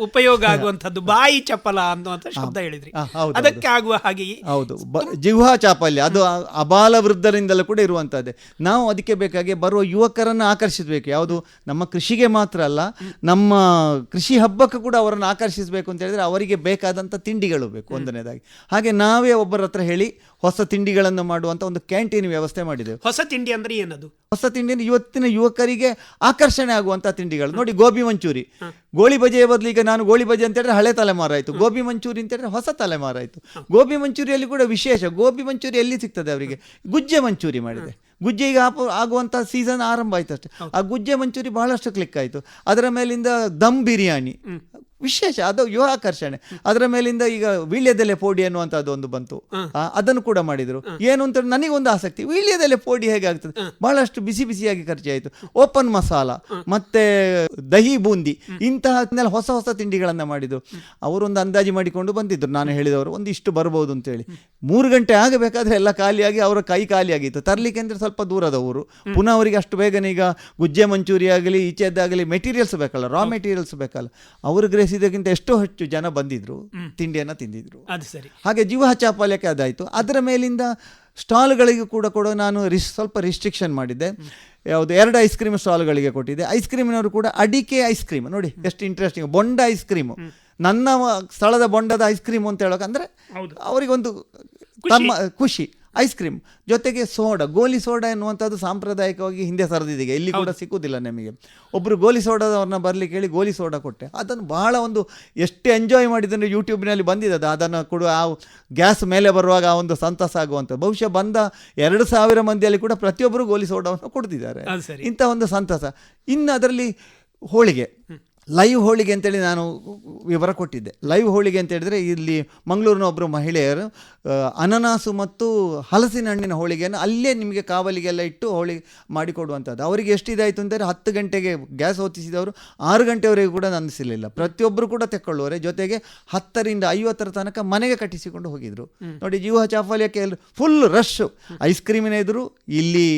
ಉಪಯೋಗ ಆಗುವಂತದ್ದು ಬಾಯಿ ಚಪಲ ಅನ್ನುವಂತ ಶಬ್ದ ಹೇಳಿದ್ರಿ. ಅದಕ್ಕೆ ಆಗುವ ಹಾಗೆ ಹೌದು. ಜಿಹ್ವಾ ಚಾಪಲ್ಯ ಅದು ಅಬಾಲ ವೃದ್ಧರಿಂದಲೂ ಕೂಡ ಇರುವಂತದ್ದೇ ನಾವು ಅದಕ್ಕೆ ಬೇಕಾಗಿ ಬರುವ ಯುವಕರನ್ನು ಆಕರ್ಷಿಸಬೇಕು. ಯಾವುದು? ನಮ್ಮ ಕೃಷಿಗೆ ಮಾತ್ರ ಅಲ್ಲ ನಮ್ಮ ಕೃಷಿ ಹಬ್ಬಕ್ಕೂ ಕೂಡ ಅವರನ್ನು ಆಕರ್ಷಿಸಬೇಕು ಅಂತ ಹೇಳಿದ್ರೆ ಅವರಿಗೆ ಬೇಕಾದಂಥ ತಿಂಡಿಗಳು ಬೇಕು ಒಂದನೇದಾಗಿ. ಹಾಗೆ ನಾವೇ ಒಬ್ಬರ ಹತ್ರ ಹೇಳಿ ಹೊಸ ತಿಂಡಿಗಳನ್ನು ಮಾಡುವಂಥ ಒಂದು ಕ್ಯಾಂಟೀನ್ ವ್ಯವಸ್ಥೆ ಮಾಡಿದೆ ಹೊಸ ತಿಂಡಿ ಅಂದ್ರೆ ಏನದು? ಹೊಸ ತಿಂಡಿ ಇವತ್ತಿನ ಯುವಕರಿಗೆ ಆಕರ್ಷಣೆ ಆಗುವಂಥ ತಿಂಡಿಗಳು. ನೋಡಿ ಗೋಬಿ ಮಂಚೂರಿ. ಗೋಳಿ ಬಜೆಯ ಬದಲು ಈಗ ನಾನು ಗೋಳಿ ಬಜೆ ಅಂತ ಹೇಳಿದ್ರೆ ಹಳೆ ತಲೆಮಾರಾಯಿತು ಗೋಬಿ ಮಂಚೂರಿ ಅಂತ ಹೇಳಿದ್ರೆ ಹೊಸ ತಲೆಮಾರಾಯಿತು ಗೋಬಿ ಮಂಚೂರಿಯಲ್ಲಿ ಕೂಡ ವಿಶೇಷ. ಗೋಬಿ ಮಂಚೂರಿ ಎಲ್ಲಿ ಸಿಗ್ತದೆ ಅವರಿಗೆ? ಗುಜ್ಜೆ ಮಂಚೂರಿ ಮಾಡಿದೆ. ಗುಜ್ಜೆ ಈಗ ಆಪ ಆಗುವಂಥ ಸೀಸನ್ ಆರಂಭ ಆಯ್ತು ಅಷ್ಟೇ ಆ ಗುಜ್ಜೆ ಮಂಚೂರಿ ಬಹಳಷ್ಟು ಕ್ಲಿಕ್ ಆಯಿತು. ಅದರ ಮೇಲಿಂದ ದಮ್ ಬಿರಿಯಾನಿ. ವಿಶೇಷ ಅದು ಯುವಾಕರ್ಷಣೆ ಅದರ ಮೇಲಿಂದ ಈಗ ವೀಳ್ಯದೆಲೆ ಪೋಡಿ ಅನ್ನುವಂಥದ್ದು ಒಂದು ಬಂತು. ಅದನ್ನು ಕೂಡ ಮಾಡಿದರು. ಏನು ಅಂತ ನನಗೊಂದು ಆಸಕ್ತಿ. ವೀಳ್ಯದೆಲೆ ಪೋಡಿ ಹೇಗೆ ಆಗ್ತದೆ? ಬಹಳಷ್ಟು ಬಿಸಿ ಬಿಸಿಯಾಗಿ ಖರ್ಚಾಯಿತು. ಓಪನ್ ಮಸಾಲ ಮತ್ತೆ ದಹಿ ಬೂಂದಿ ಇಂತಹ ಹೊಸ ಹೊಸ ತಿಂಡಿಗಳನ್ನು ಮಾಡಿದರು. ಅವರೊಂದು ಅಂದಾಜು ಮಾಡಿಕೊಂಡು ಬಂದಿದ್ದರು ನಾನು ಹೇಳಿದವರು ಒಂದು ಇಷ್ಟು ಬರ್ಬೋದು ಅಂತೇಳಿ ಮೂರು ಗಂಟೆ ಆಗಬೇಕಾದ್ರೆ ಎಲ್ಲ ಖಾಲಿಯಾಗಿ ಅವರ ಕೈ ಖಾಲಿಯಾಗಿತ್ತು ತರಲಿಕ್ಕೆ ಅಂದರೆ ಸ್ವಲ್ಪ ದೂರದ ಊರು. ಪುನಃ ಅವರಿಗೆ ಅಷ್ಟು ಬೇಗನೆ ಈಗ ಗುಜ್ಜೆ ಮಂಚೂರಿ ಆಗಲಿ ಈಚೆದ್ದಾಗಲಿ ಮೆಟೀರಿಯಲ್ಸ್ ಬೇಕಲ್ಲ ರಾ ಮೆಟೀರಿಯಲ್ಸ್ ಬೇಕಲ್ಲ. ಅವರು ಗ್ರಹಿಸಿದಕ್ಕಿಂತ ಎಷ್ಟೋ ಹೆಚ್ಚು ಜನ ಬಂದಿದ್ರು ತಿಂಡಿಯನ್ನು ತಿಂದಿದ್ರು. ಅದು ಸರಿ. ಹಾಗೆ ಜೀವ ಚಾಪಾಲ್ಯಕ್ಕೆ ಅದಾಯಿತು. ಅದರ ಮೇಲಿಂದ ಸ್ಟಾಲ್ಗಳಿಗೆ ಕೂಡ ಕೂಡ ನಾನು ರಿಸ್ ಸ್ವಲ್ಪ ರಿಸ್ಟ್ರಿಕ್ಷನ್ ಮಾಡಿದ್ದೆ. ಯಾವುದು ಎರಡು ಐಸ್ ಕ್ರೀಮ್ ಸ್ಟಾಲ್ಗಳಿಗೆ ಕೊಟ್ಟಿದ್ದೆ. ಐಸ್ ಕ್ರೀಮಿನವರು ಕೂಡ ಅಡಿಕೆ ಐಸ್ ಕ್ರೀಮ್. ನೋಡಿ ಎಷ್ಟು ಇಂಟ್ರೆಸ್ಟಿಂಗ್ ಬೊಂಡ ಐಸ್ ಕ್ರೀಮು. ನನ್ನ ಸ್ಥಳದ ಬೊಂಡದ ಐಸ್ ಕ್ರೀಮ್ ಅಂತ ಹೇಳೋಕೆ ಅಂದರೆ ಅವರಿಗೊಂದು ತಮ್ಮ ಖುಷಿ. Ice cream. ಜೊತೆಗೆ ಸೋಡಾ ಗೋಲಿ ಸೋಡಾ ಎನ್ನುವಂಥದ್ದು ಸಾಂಪ್ರದಾಯಿಕವಾಗಿ ಹಿಂದೆ ಸರಿದಿದೆ ಇಲ್ಲಿ ಕೂಡ ಸಿಕ್ಕುವುದಿಲ್ಲ ನಮಗೆ. ಒಬ್ಬರು ಗೋಲಿ ಸೋಡಾದವ್ರನ್ನ ಬರಲಿಕ್ಕೆ ಹೇಳಿ ಗೋಲಿ ಸೋಡಾ ಕೊಟ್ಟೆ. ಅದನ್ನು ಬಹಳ ಒಂದು ಎಷ್ಟು ಎಂಜಾಯ್ ಮಾಡಿದ್ರೆ ಯೂಟ್ಯೂಬ್ನಲ್ಲಿ ಬಂದಿದ್ದದ. ಅದು ಅದನ್ನು ಕೂಡ ಆ ಗ್ಯಾಸ್ ಮೇಲೆ ಬರುವಾಗ ಆ ಒಂದು ಸಂತಸ ಆಗುವಂಥದ್ದು. ಬಹುಶಃ ಬಂದ ಎರಡು ಸಾವಿರ ಮಂದಿಯಲ್ಲಿ ಕೂಡ ಪ್ರತಿಯೊಬ್ಬರು ಗೋಲಿ ಸೋಡಾವನ್ನು ಕೊಡ್ತಿದ್ದಾರೆ. ಇಂಥ ಒಂದು ಸಂತಸ. ಇನ್ನು ಅದರಲ್ಲಿ ಹೋಳಿಗೆ. ಲೈವ್ ಹೋಳಿಗೆ ಅಂತೇಳಿ ನಾನು ವಿವರ ಕೊಟ್ಟಿದ್ದೆ. ಲೈವ್ ಹೋಳಿಗೆ ಅಂತ ಹೇಳಿದರೆ ಇಲ್ಲಿ ಮಂಗಳೂರಿನ ಒಬ್ಬರು ಮಹಿಳೆಯರು ಅನನಾಸು ಮತ್ತು ಹಲಸಿನ ಹಣ್ಣಿನ ಹೋಳಿಗೆಯನ್ನು ಅಲ್ಲೇ ನಿಮಗೆ ಕಾವಲಿಗೆಲ್ಲ ಇಟ್ಟು ಹೋಳಿಗೆ ಮಾಡಿಕೊಡುವಂಥದ್ದು ಅವರಿಗೆ ಎಷ್ಟಿದಾಯಿತು ಅಂದರೆ ಹತ್ತು ಗಂಟೆಗೆ ಗ್ಯಾಸ್ ಹೊತ್ತಿಸಿದವರು ಆರು ಗಂಟೆವರೆಗೂ ಕೂಡ ನಂದಿಸಲಿಲ್ಲ ಪ್ರತಿಯೊಬ್ಬರು ಕೂಡ ತೆಕ್ಕೊಳ್ಳುವರೆ ಜೊತೆಗೆ ಹತ್ತರಿಂದ ಐವತ್ತರ ತನಕ ಮನೆಗೆ ಕಟ್ಟಿಸಿಕೊಂಡು ಹೋಗಿದ್ರು. ನೋಡಿ ಜೀವ ಚಾಫಲ್ಯಕ್ಕೆ ಫುಲ್ ರಶ್ ಐಸ್ ಕ್ರೀಮಿನ ಎದುರು ಇಲ್ಲಿ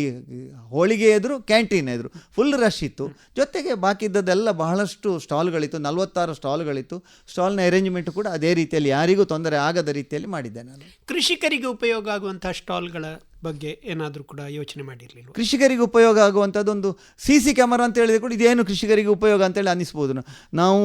ಹೋಳಿಗೆ ಎದುರು ಕ್ಯಾಂಟೀನ್ ಎದುರು ಫುಲ್ ರಶ್ ಇತ್ತು. ಜೊತೆಗೆ ಬಾಕಿದ್ದದೆಲ್ಲ ಬಹಳಷ್ಟು ಸ್ಟಾಲ್ಗಳಿತ್ತು, ನಲವತ್ತಾರು ಸ್ಟಾಲ್ಗಳಿತ್ತು. ಸ್ಟಾಲ್ನ ಅರೇಂಜ್ಮೆಂಟ್ ಕೂಡ ಅದೇ ರೀತಿಯಲ್ಲಿ ಯಾರಿಗೂ ತೊಂದರೆ ಆಗದ ರೀತಿಯಲ್ಲಿ ಮಾಡಿದ್ದೆ ನಾನು. ಕೃಷಿಕರಿಗೆ ಉಪಯೋಗ ಆಗುವಂಥ ಸ್ಟಾಲ್ಗಳ ಬಗ್ಗೆ ಏನಾದರೂ ಕೂಡ ಯೋಚನೆ ಮಾಡಿರಲಿಲ್ಲ ಕೃಷಿಕರಿಗೆ ಉಪಯೋಗ ಆಗುವಂಥದ್ದೊಂದು ಸಿ ಸಿ ಕ್ಯಾಮರಾ ಅಂತ ಹೇಳಿದ್ರೆ ಕೂಡ ಇದೇನು ಕೃಷಿಕರಿಗೆ ಉಪಯೋಗ ಅಂತೇಳಿ ಅನ್ನಿಸ್ಬೋದು. ನಾವು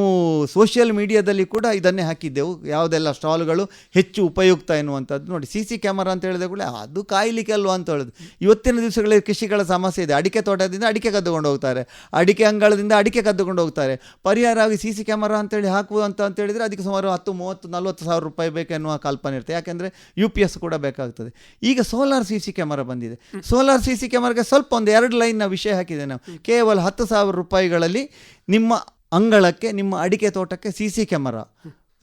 ಸೋಷಿಯಲ್ ಮೀಡಿಯಾದಲ್ಲಿ ಕೂಡ ಇದನ್ನೇ ಹಾಕಿದ್ದೆವು. ಯಾವುದೆಲ್ಲ ಸ್ಟಾಲ್ಗಳು ಹೆಚ್ಚು ಉಪಯುಕ್ತ ಎನ್ನುವಂಥದ್ದು. ನೋಡಿ ಸಿ ಸಿ ಕ್ಯಾಮರಾ ಅಂತ ಹೇಳಿದ್ರೆ ಕೂಡ ಅದು ಕಾಯಲಿಕ್ಕೆ ಅಲ್ವಾ ಅಂತ ಹೇಳೋದು. ಇವತ್ತಿನ ದಿವಸಗಳಲ್ಲಿ ಕೃಷಿಗಳ ಸಮಸ್ಯೆ ಇದೆ. ಅಡಿಕೆ ತೋಟದಿಂದ ಅಡಿಕೆ ಕದ್ದುಕೊಂಡು ಹೋಗ್ತಾರೆ. ಅಡಿಕೆ ಅಂಗಳದಿಂದ ಅಡಿಕೆ ಕದ್ದುಕೊಂಡು ಹೋಗ್ತಾರೆ. ಪರಿಹಾರ ಆಗಿ ಸಿ ಸಿ ಕ್ಯಾಮರಾ ಅಂತೇಳಿ ಹಾಕುವಂತ ಅಂತ ಹೇಳಿದರೆ ಅದಕ್ಕೆ ಸುಮಾರು ಹತ್ತು, ಮೂವತ್ತು, ನಲ್ವತ್ತು ಸಾವಿರ ರೂಪಾಯಿ ಬೇಕೆನ್ನುವ ಕಲ್ಪನೆ ಇರುತ್ತೆ. ಯಾಕೆಂದರೆ ಯು ಪಿ ಎಸ್ ಕೂಡ ಬೇಕಾಗ್ತದೆ. ಈಗ ಸೋಲಾರ್ ಸಿ ಸಿ ಕ್ಯಾಮರಾ ಬಂದಿದೆ. ಸೋಲಾರ್ ಸಿ ಸಿ ಕ್ಯಾಮರಾಗೆ ಸ್ವಲ್ಪ ಒಂದು ಎರಡು ಲೈನ್ನ ವಿಷಯ ಹಾಕಿದೆ ನಾವು. ಕೇವಲ ಹತ್ತು ಸಾವಿರ ರೂಪಾಯಿಗಳಲ್ಲಿ ನಿಮ್ಮ ಅಂಗಳಕ್ಕೆ ನಿಮ್ಮ ಅಡಿಕೆ ತೋಟಕ್ಕೆ ಸಿ ಸಿ ಕ್ಯಾಮರಾ.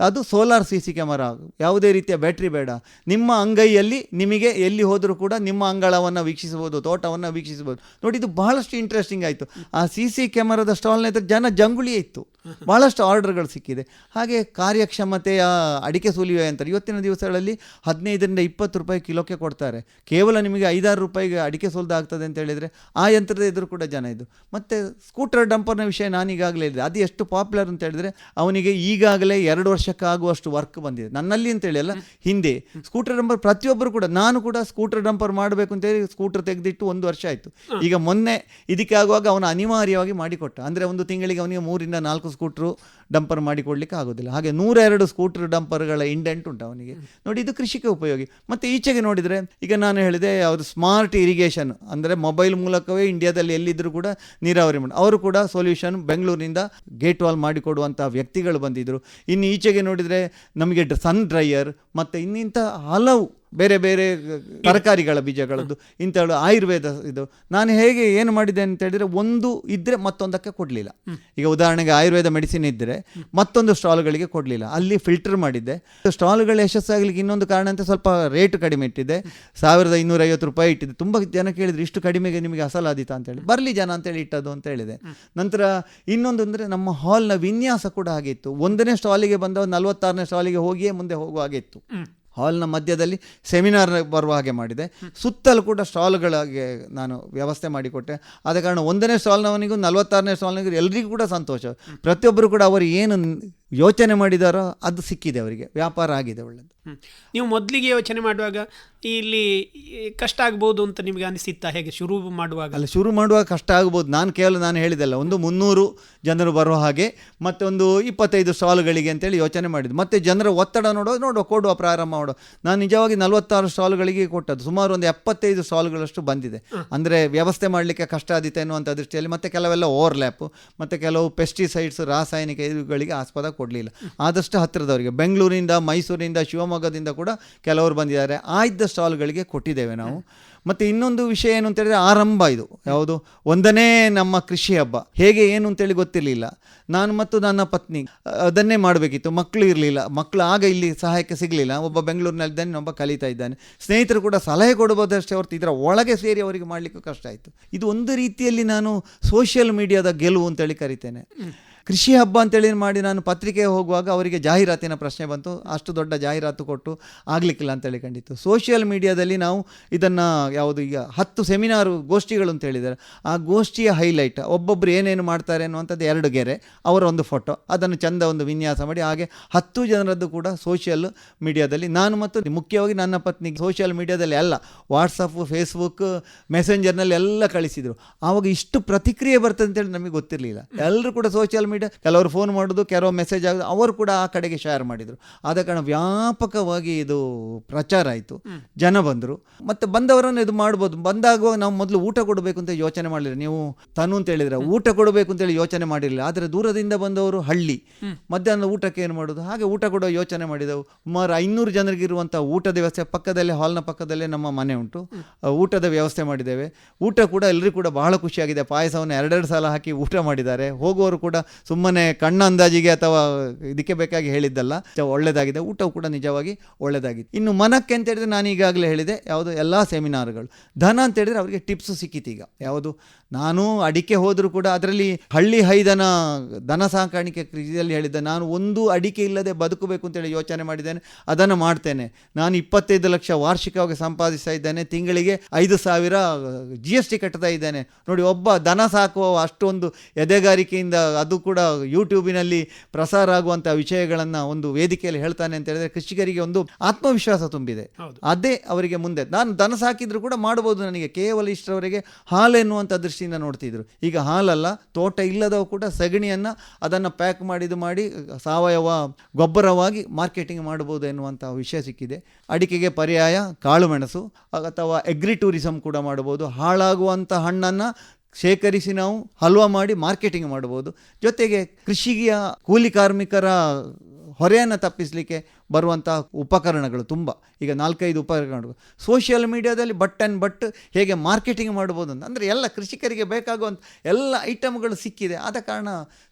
ಅದು ಸೋಲಾರ್ ಸಿ ಸಿ ಕ್ಯಾಮರಾ. ಯಾವುದೇ ರೀತಿಯ ಬ್ಯಾಟ್ರಿ ಬೇಡ. ನಿಮ್ಮ ಅಂಗೈಯಲ್ಲಿ ನಿಮಗೆ ಎಲ್ಲಿ ಹೋದರೂ ಕೂಡ ನಿಮ್ಮ ಅಂಗಳವನ್ನು ವೀಕ್ಷಿಸಬಹುದು, ತೋಟವನ್ನು ವೀಕ್ಷಿಸಬಹುದು. ನೋಡಿ, ಇದು ಬಹಳಷ್ಟು ಇಂಟ್ರೆಸ್ಟಿಂಗ್ ಆಯಿತು. ಆ ಸಿ ಸಿ ಕ್ಯಾಮರಾದ ಸ್ಟಾಲ್ನ ಇದ್ರೆ ಜನ ಜಂಗುಳಿಯೇ ಇತ್ತು. ಬಹಳಷ್ಟು ಆರ್ಡರ್ಗಳು ಸಿಕ್ಕಿದೆ. ಹಾಗೆ ಕಾರ್ಯಕ್ಷಮತೆಯ ಅಡಿಕೆ ಸುಲಿವೆ ಅಂತಾರೆ ಇವತ್ತಿನ ದಿವಸಗಳಲ್ಲಿ ಹದಿನೈದರಿಂದ ಇಪ್ಪತ್ತು ರೂಪಾಯಿ ಕಿಲೋಕ್ಕೆ ಕೊಡ್ತಾರೆ. ಕೇವಲ ನಿಮಗೆ ಐದಾರು ರೂಪಾಯಿಗೆ ಅಡಿಕೆ ಆಗ್ತದೆ ಅಂತ ಹೇಳಿದರೆ ಆ ಯಂತ್ರದ ಎದುರು ಕೂಡ ಜನ ಇದು ಮತ್ತು ಸ್ಕೂಟರ್ ಡಂಪರ್ನ ವಿಷಯ ನಾನು ಈಗಾಗಲೇ ಹೇಳಿದೆ. ಅದು ಎಷ್ಟು ಪಾಪ್ಯುಲರ್ ಅಂತ ಹೇಳಿದರೆ ಅವನಿಗೆ ಈಗಾಗಲೇ ಎರಡು ವರ್ಷಕ್ಕಾಗುವಷ್ಟು ವರ್ಕ್ ಬಂದಿದೆ. ನನ್ನಲ್ಲಿ ಅಂತೇಳಿ ಅಲ್ಲ ಹಿಂದೆ. ಸ್ಕೂಟರ್ ಡಂಪರ್ ಪ್ರತಿಯೊಬ್ಬರು ಕೂಡ ನಾನು ಕೂಡ ಸ್ಕೂಟರ್ ಡಂಪರ್ ಮಾಡಬೇಕು ಅಂತೇಳಿ ಸ್ಕೂಟರ್ ತೆಗೆದಿಟ್ಟು ಒಂದು ವರ್ಷ ಆಯಿತು. ಈಗ ಮೊನ್ನೆ ಇದಕ್ಕೆ ಆಗುವಾಗ ಅವನು ಅನಿವಾರ್ಯವಾಗಿ ಮಾಡಿಕೊಟ್ಟ. ಅಂದರೆ ಒಂದು ತಿಂಗಳಿಗೆ ಅವನಿಗೆ ಮೂರಿಂದ ನಾಲ್ಕು ಸ್ಕೂಟ್ರು ಡಂಪರ್ ಮಾಡಿಕೊಡ್ಲಿಕ್ಕೆ ಆಗೋದಿಲ್ಲ. ಹಾಗೆ ನೂರೆರಡು ಸ್ಕೂಟರ್ ಡಂಪರ್ಗಳ ಇಂಡೆಂಟ್ ಉಂಟು ಅವನಿಗೆ. ನೋಡಿ ಇದು ಕೃಷಿಗೆ ಉಪಯೋಗಿ. ಮತ್ತು ಈಚೆಗೆ ನೋಡಿದರೆ ಈಗ ನಾನು ಹೇಳಿದೆ ಅವರು ಸ್ಮಾರ್ಟ್ ಇರಿಗೇಷನ್ ಅಂದರೆ ಮೊಬೈಲ್ ಮೂಲಕವೇ ಇಂಡಿಯಾದಲ್ಲಿ ಎಲ್ಲಿದ್ದರೂ ಕೂಡ ನೀರಾವರಿ ಮಾಡಿ ಅವರು ಕೂಡ ಸೊಲ್ಯೂಷನ್ ಬೆಂಗಳೂರಿನಿಂದ ಗೇಟ್ ವಾಲ್ ಮಾಡಿಕೊಡುವಂಥ ವ್ಯಕ್ತಿಗಳು ಬಂದಿದ್ದರು ಇನ್ನು ಈಚೆಗೆ ನೋಡಿದರೆ ನಮಗೆ ಸನ್ ಡ್ರೈಯರ್ ಮತ್ತು ಇನ್ನಿಂಥ ಹಲವು ಬೇರೆ ಬೇರೆ ತರಕಾರಿಗಳ ಬೀಜಗಳದ್ದು ಇಂಥಗಳು ಆಯುರ್ವೇದ ಇದು. ನಾನು ಹೇಗೆ ಏನು ಮಾಡಿದೆ ಅಂತ ಹೇಳಿದ್ರೆ, ಒಂದು ಇದ್ದರೆ ಮತ್ತೊಂದಕ್ಕೆ ಕೊಡಲಿಲ್ಲ. ಈಗ ಉದಾಹರಣೆಗೆ ಆಯುರ್ವೇದ ಮೆಡಿಸಿನ್ ಇದ್ದರೆ ಮತ್ತೊಂದು ಸ್ಟಾಲ್ಗಳಿಗೆ ಕೊಡಲಿಲ್ಲ. ಅಲ್ಲಿ ಫಿಲ್ಟರ್ ಮಾಡಿದ್ದೆ. ಸ್ಟಾಲ್ಗಳು ಯಶಸ್ಸಾಗಲಿಕ್ಕೆ ಇನ್ನೊಂದು ಕಾರಣ ಅಂತ ಸ್ವಲ್ಪ ರೇಟ್ ಕಡಿಮೆ ಇಟ್ಟಿದ್ದೆ. ಸಾವಿರದ ಇನ್ನೂರೈವತ್ತು ರೂಪಾಯಿ ಇಟ್ಟಿದ್ದೆ. ತುಂಬ ಜನ ಕೇಳಿದ್ರು, ಇಷ್ಟು ಕಡಿಮೆಗೆ ನಿಮಗೆ ಅಸಲಾದೀತ ಅಂತೇಳಿ ಬರಲಿ ಜನ ಅಂತೇಳಿ ಇಟ್ಟದು ಅಂತ ಹೇಳಿದೆ. ನಂತರ ಇನ್ನೊಂದು ಅಂದರೆ ನಮ್ಮ ಹಾಲ್ನ ವಿನ್ಯಾಸ ಕೂಡ ಆಗಿತ್ತು ಒಂದನೇ ಸ್ಟಾಲಿಗೆ ಬಂದವ ನಲವತ್ತಾರನೇ ಸ್ಟಾಲಿಗೆ ಹೋಗಿಯೇ ಮುಂದೆ ಹೋಗುವ ಹಾಗೆ ಇತ್ತು. ಹಾಲ್ನ ಮಧ್ಯದಲ್ಲಿ ಸೆಮಿನಾರ್ ಬರುವ ಹಾಗೆ ಮಾಡಿದೆ. ಸುತ್ತಲೂ ಕೂಡ ಸ್ಟಾಲ್ಗಳಿಗೆ ನಾನು ವ್ಯವಸ್ಥೆ ಮಾಡಿಕೊಟ್ಟೆ. ಆದ ಕಾರಣ ಒಂದನೇ ಸ್ಟಾಲ್ನವನಿಗೂ, ನಲವತ್ತಾರನೇ ಸ್ಟಾಲ್ನಿಗೂ ಎಲ್ರಿಗೂ ಕೂಡ ಸಂತೋಷ. ಪ್ರತಿಯೊಬ್ಬರು ಕೂಡ ಅವರು ಏನು ಯೋಚನೆ ಮಾಡಿದಾರೋ ಅದು ಸಿಕ್ಕಿದೆ ಅವರಿಗೆ. ವ್ಯಾಪಾರ ಆಗಿದೆ ಒಳ್ಳೆಯದು ನೀವು ಮೊದಲಿಗೆ ಯೋಚನೆ ಮಾಡುವಾಗ ಇಲ್ಲಿ ಕಷ್ಟ ಆಗ್ಬೋದು ಅಂತ ನಿಮಗೆ ಅನಿಸಿತ್ತಾ? ಹೇಗೆ ಶುರು ಮಾಡುವಾಗ? ಅಲ್ಲ ಶುರು ಮಾಡುವಾಗ ಕಷ್ಟ ಆಗ್ಬೋದು. ನಾನು ಕೇವಲ ನಾನು ಹೇಳಿದಲ್ಲ ಒಂದು ಮುನ್ನೂರು ಜನರು ಬರುವ ಹಾಗೆ ಮತ್ತೊಂದು ಇಪ್ಪತ್ತೈದು ಸ್ಟಾಲ್ಗಳಿಗೆ ಅಂತೇಳಿ ಯೋಚನೆ ಮಾಡಿದ್ದು. ಮತ್ತೆ ಜನರ ಒತ್ತಡ ನೋಡೋ ನೋಡುವ ಕೊಡುವ ಪ್ರಾರಂಭ ಮಾಡೋ. ನಾನು ನಿಜವಾಗಿ ನಲವತ್ತಾರು ಸ್ಟಾಲ್ಗಳಿಗೆ ಕೊಟ್ಟದ್ದು. ಸುಮಾರು ಒಂದು ಎಪ್ಪತ್ತೈದು ಸ್ಟಾಲ್ಗಳಷ್ಟು ಬಂದಿದೆ. ಅಂದರೆ ವ್ಯವಸ್ಥೆ ಮಾಡಲಿಕ್ಕೆ ಕಷ್ಟ ಆದಿತ್ತು ಎನ್ನುವಂಥ ದೃಷ್ಟಿಯಲ್ಲಿ ಮತ್ತೆ ಕೆಲವೆಲ್ಲ ಓವರ್ಲ್ಯಾಪು ಮತ್ತು ಕೆಲವು ಪೆಸ್ಟಿಸೈಡ್ಸ್ ರಾಸಾಯನಿಕ ಇವುಗಳಿಗೆ ಆಸ್ಪದ ಕೊಡಲಿಲ್ಲ ಕೊಡಲಿಲ್ಲ. ಆದಷ್ಟು ಹತ್ತಿರದವರಿಗೆ, ಬೆಂಗಳೂರಿಂದ ಮೈಸೂರಿನಿಂದ ಶಿವಮೊಗ್ಗದಿಂದ ಕೂಡ ಕೆಲವರು ಬಂದಿದ್ದಾರೆ. ಆ ಇದ್ದ ಸ್ಟಾಲ್ಗಳಿಗೆ ಕೊಟ್ಟಿದ್ದೇವೆ ನಾವು. ಮತ್ತು ಇನ್ನೊಂದು ವಿಷಯ ಏನು ಅಂತೇಳಿದರೆ ಆರಂಭ ಇದು. ಯಾವುದು? ಒಂದನೇ ನಮ್ಮ ಕೃಷಿ ಹಬ್ಬ. ಹೇಗೆ ಏನು ಅಂತೇಳಿ ಗೊತ್ತಿರಲಿಲ್ಲ. ನಾನು ಮತ್ತು ನನ್ನ ಪತ್ನಿ, ಅದನ್ನೇ ಮಾಡಬೇಕಿತ್ತು. ಮಕ್ಕಳು ಇರಲಿಲ್ಲ. ಮಕ್ಕಳು ಆಗ ಇಲ್ಲಿ ಸಹಾಯಕ್ಕೆ ಸಿಗಲಿಲ್ಲ. ಒಬ್ಬ ಬೆಂಗಳೂರಿನಲ್ಲಿದ್ದಾನೆ ಒಬ್ಬ ಕಲಿತಾ ಇದ್ದಾನೆ. ಸ್ನೇಹಿತರು ಕೂಡ ಸಲಹೆ ಕೊಡಬಹುದಷ್ಟೇ ಹೊರತು ಇದರ ಒಳಗೆ ಸೇರಿ ಅವರಿಗೆ ಮಾಡಲಿಕ್ಕೂ ಕಷ್ಟ ಆಯಿತು. ಇದು ಒಂದು ರೀತಿಯಲ್ಲಿ ನಾನು ಸೋಷಿಯಲ್ ಮೀಡಿಯಾದ ಗೆಲುವು ಅಂತೇಳಿ ಕರಿತೇನೆ. ಕೃಷಿ ಹಬ್ಬ ಅಂತೇಳಿ ಮಾಡಿ ನಾನು ಪತ್ರಿಕೆ ಹೋಗುವಾಗ ಅವರಿಗೆ ಜಾಹೀರಾತಿನ ಪ್ರಶ್ನೆ ಬಂತು. ಅಷ್ಟು ದೊಡ್ಡ ಜಾಹೀರಾತು ಕೊಟ್ಟು ಆಗಲಿಕ್ಕಿಲ್ಲ ಅಂತೇಳಿ ಕಂಡಿತ್ತು ಸೋಷಿಯಲ್ ಮೀಡಿಯಾದಲ್ಲಿ ನಾವು ಇದನ್ನು ಯಾವುದು ಈಗ ಹತ್ತು ಸೆಮಿನಾರು ಗೋಷ್ಠಿಗಳು ಅಂತ ಹೇಳಿದ್ದಾರೆ. ಆ ಗೋಷ್ಠಿಯ ಹೈಲೈಟ್ ಒಬ್ಬೊಬ್ಬರು ಏನೇನು ಮಾಡ್ತಾರೆ ಅನ್ನುವಂಥದ್ದು ಎರಡು ಗೆರೆ, ಅವರ ಒಂದು ಫೋಟೋ ಅದನ್ನು ಚಂದ ಒಂದು ವಿನ್ಯಾಸ ಮಾಡಿ, ಹಾಗೆ ಹತ್ತು ಜನರದ್ದು ಕೂಡ ಸೋಷಿಯಲ್ ಮೀಡಿಯಾದಲ್ಲಿ ನಾನು ಮತ್ತು ಮುಖ್ಯವಾಗಿ ನನ್ನ ಪತ್ನಿ ಸೋಷಿಯಲ್ ಮೀಡಿಯಾದಲ್ಲಿ ಅಲ್ಲ ವಾಟ್ಸಪ್ ಫೇಸ್ಬುಕ್ ಮೆಸೆಂಜರ್ನಲ್ಲಿ ಎಲ್ಲ ಕಳಿಸಿದರು. ಆವಾಗ ಇಷ್ಟು ಪ್ರತಿಕ್ರಿಯೆ ಬರ್ತದೆ ಅಂತೇಳಿ ನಮಗೆ ಗೊತ್ತಿರಲಿಲ್ಲ. ಎಲ್ಲರೂ ಕೂಡ ಸೋಷಿಯಲ್ ಮೀಡಿಯಾ ಕೆಲವರು ಫೋನ್ ಮಾಡೋದು ಕೆಲವು ಮೆಸೇಜ್ ಆಗೋದು ಅವರು ಕೂಡ ಆ ಕಡೆಗೆ ಶೇರ್ ಮಾಡಿದರು. ಆದ ಕಾರಣ ವ್ಯಾಪಕವಾಗಿ ಇದು ಪ್ರಚಾರ ಆಯಿತು. ಜನ ಬಂದರು. ಮತ್ತು ಬಂದವರನ್ನು ಇದು ಮಾಡ್ಬೋದು. ಬಂದಾಗ ನಾವು ಮೊದಲು ಊಟ ಕೊಡಬೇಕು ಅಂತ ಯೋಚನೆ ಮಾಡಲಿಲ್ಲ. ನೀವು ತನು ಅಂತ ಹೇಳಿದ್ರೆ ಊಟ ಕೊಡಬೇಕು ಅಂತೇಳಿ ಯೋಚನೆ ಮಾಡಿರಲಿಲ್ಲ. ಆದರೆ ದೂರದಿಂದ ಬಂದವರು ಹಳ್ಳಿ. ಮಧ್ಯಾಹ್ನ ಊಟಕ್ಕೆ ಏನು ಮಾಡೋದು? ಹಾಗೆ ಊಟ ಕೊಡೋ ಯೋಚನೆ ಮಾಡಿದೆವು. ಸುಮಾರು ಐನೂರು ಜನರಿಗಿರುವಂಥ ಊಟದ ವ್ಯವಸ್ಥೆ ಪಕ್ಕದಲ್ಲೇ ಹಾಲ್ನ ಪಕ್ಕದಲ್ಲೇ ನಮ್ಮ ಮನೆ ಉಂಟು. ಊಟದ ವ್ಯವಸ್ಥೆ ಮಾಡಿದ್ದೇವೆ. ಊಟ ಕೂಡ ಎಲ್ಲರಿಗೂ ಕೂಡ ಬಹಳ ಖುಷಿಯಾಗಿದೆ. ಪಾಯಸವನ್ನು ಎರಡೆರಡು ಸಲ ಹಾಕಿ ಊಟ ಮಾಡಿದ್ದಾರೆ. ಹೋಗುವವರು ಕೂಡ ಸುಮ್ಮನೆ ಕಣ್ಣ ಅಂದಾಜಿಗೆ ಅಥವಾ ಇದಕ್ಕೆ ಬೇಕಾಗಿ ಹೇಳಿದ್ದಲ್ಲ. ಒಳ್ಳೆಯದಾಗಿದೆ ಒಳ್ಳೆದಾಗಿದೆ. ಊಟವು ಕೂಡ ನಿಜವಾಗಿ ಒಳ್ಳೆದಾಗಿದೆ. ಇನ್ನು ಮನಕ್ಕೆ ಅಂತ ಹೇಳಿದ್ರೆ ನಾನು ಈಗಾಗಲೇ ಹೇಳಿದೆ, ಯಾವುದು ಎಲ್ಲ ಸೆಮಿನಾರ್ಗಳು ಧನ ಅಂತ ಹೇಳಿದ್ರೆ ಅವರಿಗೆ ಟಿಪ್ಸ್ ಸಿಕ್ಕಿತು ಈಗ ಯಾವುದು? ನಾನು ಅಡಿಕೆ ಹೋದರೂ ಕೂಡ ಅದರಲ್ಲಿ ಹಳ್ಳಿ ಹೈದನ ದನ ಸಾಕಾಣಿಕೆ ಕೃಷಿಯಲ್ಲಿ ಹೇಳಿದ್ದೆ. ನಾನು ಒಂದು ಅಡಿಕೆ ಇಲ್ಲದೆ ಬದುಕಬೇಕು ಅಂತೇಳಿ ಯೋಚನೆ ಮಾಡಿದ್ದೇನೆ. ಅದನ್ನು ಮಾಡ್ತೇನೆ. ನಾನು ಇಪ್ಪತ್ತೈದು ಲಕ್ಷ ವಾರ್ಷಿಕವಾಗಿ ಸಂಪಾದಿಸ್ತಾ ಇದ್ದೇನೆ. ತಿಂಗಳಿಗೆ ಐದು ಸಾವಿರ ಜಿ ಎಸ್ ಟಿ ಕಟ್ತಾ ಇದ್ದೇನೆ. ನೋಡಿ ಒಬ್ಬ ದನ ಸಾಕುವ ಅಷ್ಟೊಂದು ಎದೆಗಾರಿಕೆಯಿಂದ ಅದು ಕೂಡ ಯೂಟ್ಯೂಬಿನಲ್ಲಿ ಪ್ರಸಾರ ಆಗುವಂಥ ವಿಷಯಗಳನ್ನು ಒಂದು ವೇದಿಕೆಯಲ್ಲಿ ಹೇಳ್ತಾನೆ ಅಂತ ಹೇಳಿದ್ರೆ ಕೃಷಿಕರಿಗೆ ಒಂದು ಆತ್ಮವಿಶ್ವಾಸ ತುಂಬಿದೆ. ಅದೇ ಅವರಿಗೆ ಮುಂದೆ. ನಾನು ದನ ಸಾಕಿದ್ರು ಕೂಡ ಮಾಡ್ಬೋದು ನನಗೆ. ಕೇವಲ ಇಷ್ಟರವರೆಗೆ ಹಾಲು ಎನ್ನುವಂಥ ದೃಷ್ಟಿಯಿಂದ ನೋಡ್ತಿದ್ರು. ಈಗ ಹಾಲಲ್ಲ, ತೋಟ ಇಲ್ಲದವ ಕೂಡ ಸಗಣಿಯನ್ನು ಅದನ್ನು ಪ್ಯಾಕ್ ಮಾಡಿದು ಮಾಡಿ, ಸಾವಯವ ಗೊಬ್ಬರವಾಗಿ ಮಾರ್ಕೆಟಿಂಗ್ ಮಾಡ್ಬೋದು ಎನ್ನುವಂಥ ವಿಷಯ ಸಿಕ್ಕಿದೆ. ಅಡಿಕೆಗೆ ಪರ್ಯಾಯ ಕಾಳುಮೆಣಸು ಅಥವಾ ಎಗ್ರಿ ಟೂರಿಸಮ್ ಕೂಡ ಮಾಡ್ಬೋದು. ಹಾಳಾಗುವಂಥ ಹಣ್ಣನ್ನು ಶೇಖರಿಸಿ ನಾವು ಹಲ್ವಾ ಮಾಡಿ ಮಾರ್ಕೆಟಿಂಗ್ ಮಾಡ್ಬೋದು. ಜೊತೆಗೆ ಕೃಷಿಯ ಕೂಲಿ ಕಾರ್ಮಿಕರ ಹೊರೆಯನ್ನು ತಪ್ಪಿಸಲಿಕ್ಕೆ ಬರುವಂಥ ಉಪಕರಣಗಳು ತುಂಬ. ಈಗ ನಾಲ್ಕೈದು ಉಪಕರಣಗಳು. ಸೋಷಿಯಲ್ ಮೀಡಿಯಾದಲ್ಲಿ ಬಟ್ ಆ್ಯಂಡ್ ಬಟ್ ಹೇಗೆ ಮಾರ್ಕೆಟಿಂಗ್ ಮಾಡ್ಬೋದು ಅಂತ. ಅಂದರೆ ಎಲ್ಲ ಕೃಷಿಕರಿಗೆ ಬೇಕಾಗುವಂಥ ಎಲ್ಲ ಐಟಮ್ಗಳು ಸಿಕ್ಕಿದೆ. ಆದ ಕಾರಣ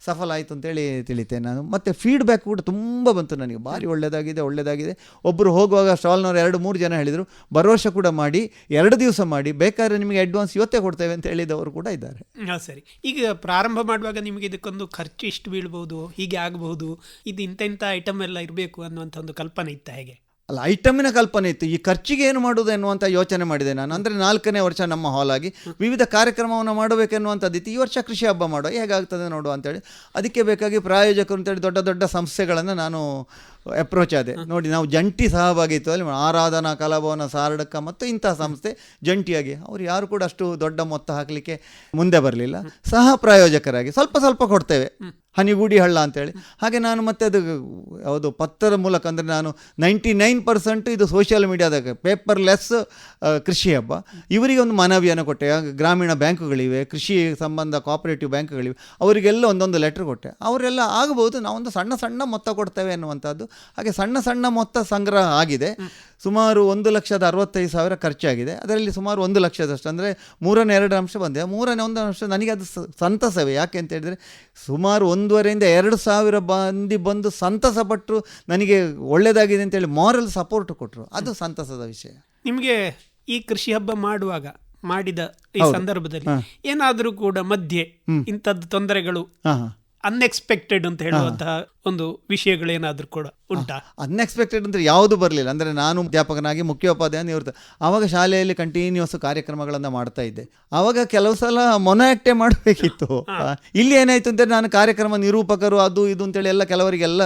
ಸಫಲ ಆಯಿತು ಅಂತೇಳಿ ತಿಳಿತೇನೆ ನಾನು. ಮತ್ತು ಫೀಡ್ಬ್ಯಾಕ್ ಕೂಡ ತುಂಬ ಬಂತು ನನಗೆ. ಭಾರಿ ಒಳ್ಳೆಯದಾಗಿದೆ ಒಳ್ಳೆಯದಾಗಿದೆ ಒಬ್ಬರು ಹೋಗುವಾಗ ಸ್ಟಾಲ್ನವ್ರು ಎರಡು, ಮೂರು ಜನ ಹೇಳಿದರು ವರ್ಷ ಕೂಡ ಮಾಡಿ, ಎರಡು ದಿವಸ ಮಾಡಿ, ಬೇಕಾದ್ರೆ ನಿಮಗೆ ಅಡ್ವಾನ್ಸ್ ಇವತ್ತೇ ಕೊಡ್ತೇವೆ ಅಂತ ಹೇಳಿದವರು ಕೂಡ ಇದ್ದಾರೆ. ಸರಿ. ಈಗ ಪ್ರಾರಂಭ ಮಾಡುವಾಗ ನಿಮಗೆ ಇದಕ್ಕೊಂದು ಖರ್ಚು ಇಷ್ಟು ಬೀಳ್ಬೋದು, ಹೀಗೆ ಆಗಬಹುದು ಇದು ಇಂಥ ಇಂಥ ಐಟಮ್ ಎಲ್ಲ ಇರಬೇಕು ಅನ್ನುವಂಥ ಒಂದು ಕಲ್ಪನೆ ಇತ್ತ ಹೇಗೆ? ಅಲ್ಲ ಐಟಮಿನ ಕಲ್ಪನೆ ಇತ್ತು. ಈ ಖರ್ಚಿಗೆ ಏನು ಮಾಡೋದು ಎನ್ನುವಂಥ ಯೋಚನೆ ಮಾಡಿದೆ ನಾನು. ಅಂದರೆ ನಾಲ್ಕನೇ ವರ್ಷ ನಮ್ಮ ಹಾಲ್ ಆಗಿ ವಿವಿಧ ಕಾರ್ಯಕ್ರಮವನ್ನು ಮಾಡಬೇಕೆನ್ನುವಂಥದ್ದು ಇತ್ತು. ಈ ವರ್ಷ ಕೃಷಿ ಹಬ್ಬ ಮಾಡುವ. ಹೇಗಾಗ್ತದೆ ನೋಡು ಅಂತೇಳಿ. ಅದಕ್ಕೆ ಬೇಕಾಗಿ ಪ್ರಾಯೋಜಕರು ಅಂತೇಳಿ ದೊಡ್ಡ ದೊಡ್ಡ ಸಂಸ್ಥೆಗಳನ್ನು ನಾನು ಅಪ್ರೋಚ್ ಆದೆ. ನೋಡಿ ನಾವು ಜಂಟಿ ಸಹಭಾಗಿತ್ವದಲ್ಲಿ ಆರಾಧನಾ ಕಲಾಭವನ ಸಾರಡಕ ಮತ್ತು ಇಂಥ ಸಂಸ್ಥೆ ಜಂಟಿಯಾಗಿ. ಅವರು ಯಾರು ಕೂಡ ಅಷ್ಟು ದೊಡ್ಡ ಮೊತ್ತ ಹಾಕಲಿಕ್ಕೆ ಮುಂದೆ ಬರಲಿಲ್ಲ. ಸಹ ಪ್ರಾಯೋಜಕರಾಗಿ ಸ್ವಲ್ಪ ಸ್ವಲ್ಪ ಕೊಡ್ತೇವೆ. ಹನಿಗೂಡಿ ಹಳ್ಳ ಅಂತೇಳಿ. ಹಾಗೆ ನಾನು ಮತ್ತೆ ಅದು ಯಾವುದು ಪತ್ರದ ಮೂಲಕ ಅಂದರೆ ನಾನು ನೈಂಟಿ ನೈನ್ ಪರ್ಸೆಂಟ್ ಇದು ಸೋಷಿಯಲ್ ಮೀಡಿಯಾದಾಗ ಪೇಪರ್ಲೆಸ್ ಕೃಷಿ ಹಬ್ಬ. ಇವರಿಗೆ ಒಂದು ಮನವಿಯನ್ನು ಕೊಟ್ಟೆ. ಗ್ರಾಮೀಣ ಬ್ಯಾಂಕುಗಳಿವೆ, ಕೃಷಿ ಸಂಬಂಧ ಕೋಆಪರೇಟಿವ್ ಬ್ಯಾಂಕ್ಗಳಿವೆ, ಅವರಿಗೆಲ್ಲ ಒಂದೊಂದು ಲೆಟ್ರ್ ಕೊಟ್ಟೆ. ಅವರೆಲ್ಲ ಆಗಬಹುದು ನಾವೊಂದು ಸಣ್ಣ ಸಣ್ಣ ಮೊತ್ತ ಕೊಡ್ತೇವೆ ಅನ್ನುವಂಥದ್ದು. ಹಾಗೆ ಸಣ್ಣ ಸಣ್ಣ ಮೊತ್ತ ಸಂಗ್ರಹ ಆಗಿದೆ. ಸುಮಾರು ಒಂದು ಲಕ್ಷದ ಅರವತ್ತೈದು ಸಾವಿರ ಖರ್ಚಾಗಿದೆ. ಅದರಲ್ಲಿ ಸುಮಾರು ಒಂದು ಲಕ್ಷದಷ್ಟು ಅಂದರೆ ಮೂರನೇ ಎರಡು ಅಂಶ ಬಂದಿದೆ. ಮೂರನೇ ಒಂದು ಅಂಶ ನನಗೆ ಅದು ಸಂತಸವೇ. ಯಾಕೆ ಅಂತ ಹೇಳಿದರೆ ಸುಮಾರು ಒಂದೂವರೆಯಿಂದ ಎರಡು ಸಾವಿರ ಮಂದಿ ಬಂದು ಸಂತಸ ಪಟ್ಟರು ನನಗೆ ಒಳ್ಳೆಯದಾಗಿದೆ ಅಂತೇಳಿ ಮಾರಲ್ ಸಪೋರ್ಟ್ ಕೊಟ್ಟರು ಅದು ಸಂತಸದ ವಿಷಯ. ನಿಮಗೆ ಈ ಕೃಷಿ ಹಬ್ಬ ಮಾಡುವಾಗ ಮಾಡಿದ ಈ ಸಂದರ್ಭದಲ್ಲಿ ಏನಾದರೂ ಕೂಡ ಮಧ್ಯೆ ಇಂಥದ್ದು ತೊಂದರೆಗಳು ಅನ್ಎಕ್ಸ್ಪೆಕ್ಟೆಡ್ ಅಂತ ಹೇಳುವಂತಹ ಒಂದು ವಿಷಯಗಳೇನಾದ್ರೂ ಕೂಡ ಉಂಟಾ? ಅನ್ಎಕ್ಸ್ಪೆಕ್ಟೆಡ್ ಅಂದ್ರೆ ಯಾವುದು ಬರಲಿಲ್ಲ. ಅಂದ್ರೆ ನಾನು ಅಧ್ಯಾಪಕನಾಗಿ ಮುಖ್ಯೋಪಾಧ್ಯಾಯ ನಿವೃತ್ತ. ಅವಾಗ ಶಾಲೆಯಲ್ಲಿ ಕಂಟಿನ್ಯೂಸ್ ಕಾರ್ಯಕ್ರಮಗಳನ್ನು ಮಾಡ್ತಾ ಇದ್ದೆ. ಅವಾಗ ಕೆಲವು ಸಲ ಮೊನ ಆಕ್ಟೇ ಮಾಡಬೇಕಿತ್ತು ಇಲ್ಲಿ ಏನಾಯ್ತು ಅಂದ್ರೆ ನಾನು ಕಾರ್ಯಕ್ರಮ ನಿರೂಪಕರು ಅದು ಇದು ಅಂತೇಳಿ ಎಲ್ಲ ಕೆಲವರಿಗೆಲ್ಲ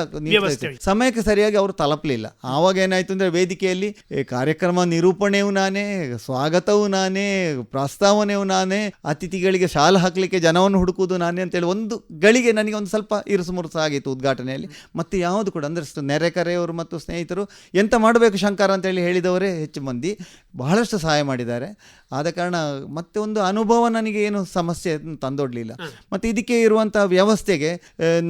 ಸಮಯಕ್ಕೆ ಸರಿಯಾಗಿ ಅವರು ತಲುಪಲಿಲ್ಲ. ಆವಾಗ ಏನಾಯ್ತು ಅಂದ್ರೆ ವೇದಿಕೆಯಲ್ಲಿ ಕಾರ್ಯಕ್ರಮ ನಿರೂಪಣೆಯೂ ನಾನೇ ಸ್ವಾಗತವೂ ನಾನೇ ಪ್ರಸ್ತಾವನೆಯೂ ನಾನೇ ಅತಿಥಿಗಳಿಗೆ ಶಾಲೆ ಹಾಕಲಿಕ್ಕೆ ಜನವನ್ನು ಹುಡುಕುವುದು ನಾನೇ ಅಂತೇಳಿ ಒಂದು ಗಳಿಗೆ ನನಗೆ ಒಂದು ಸ್ವಲ್ಪ ಇರುಸು ಮುರುಸು ಆಗಿತ್ತು ಉದ್ಘಾಟನೆಯಲ್ಲಿ. ಮತ್ತೆ ಯಾವುದು ಕೂಡ ಅಂದರೆ ನೆರೆಕರೆಯವರು ಮತ್ತು ಸ್ನೇಹಿತರು ಎಂತ ಮಾಡಬೇಕು ಶಂಕರ ಅಂತೇಳಿ ಹೇಳಿದವರೇ ಹೆಚ್ಚು ಮಂದಿ ಬಹಳಷ್ಟು ಸಹಾಯ ಮಾಡಿದ್ದಾರೆ. ಆದ ಕಾರಣ ಮತ್ತೆ ಒಂದು ಅನುಭವ ನನಗೆ ಏನು ಸಮಸ್ಯೆ ತಂದೊಡ್ಲಿಲ್ಲ. ಮತ್ತು ಇದಕ್ಕೆ ಇರುವಂಥ ವ್ಯವಸ್ಥೆಗೆ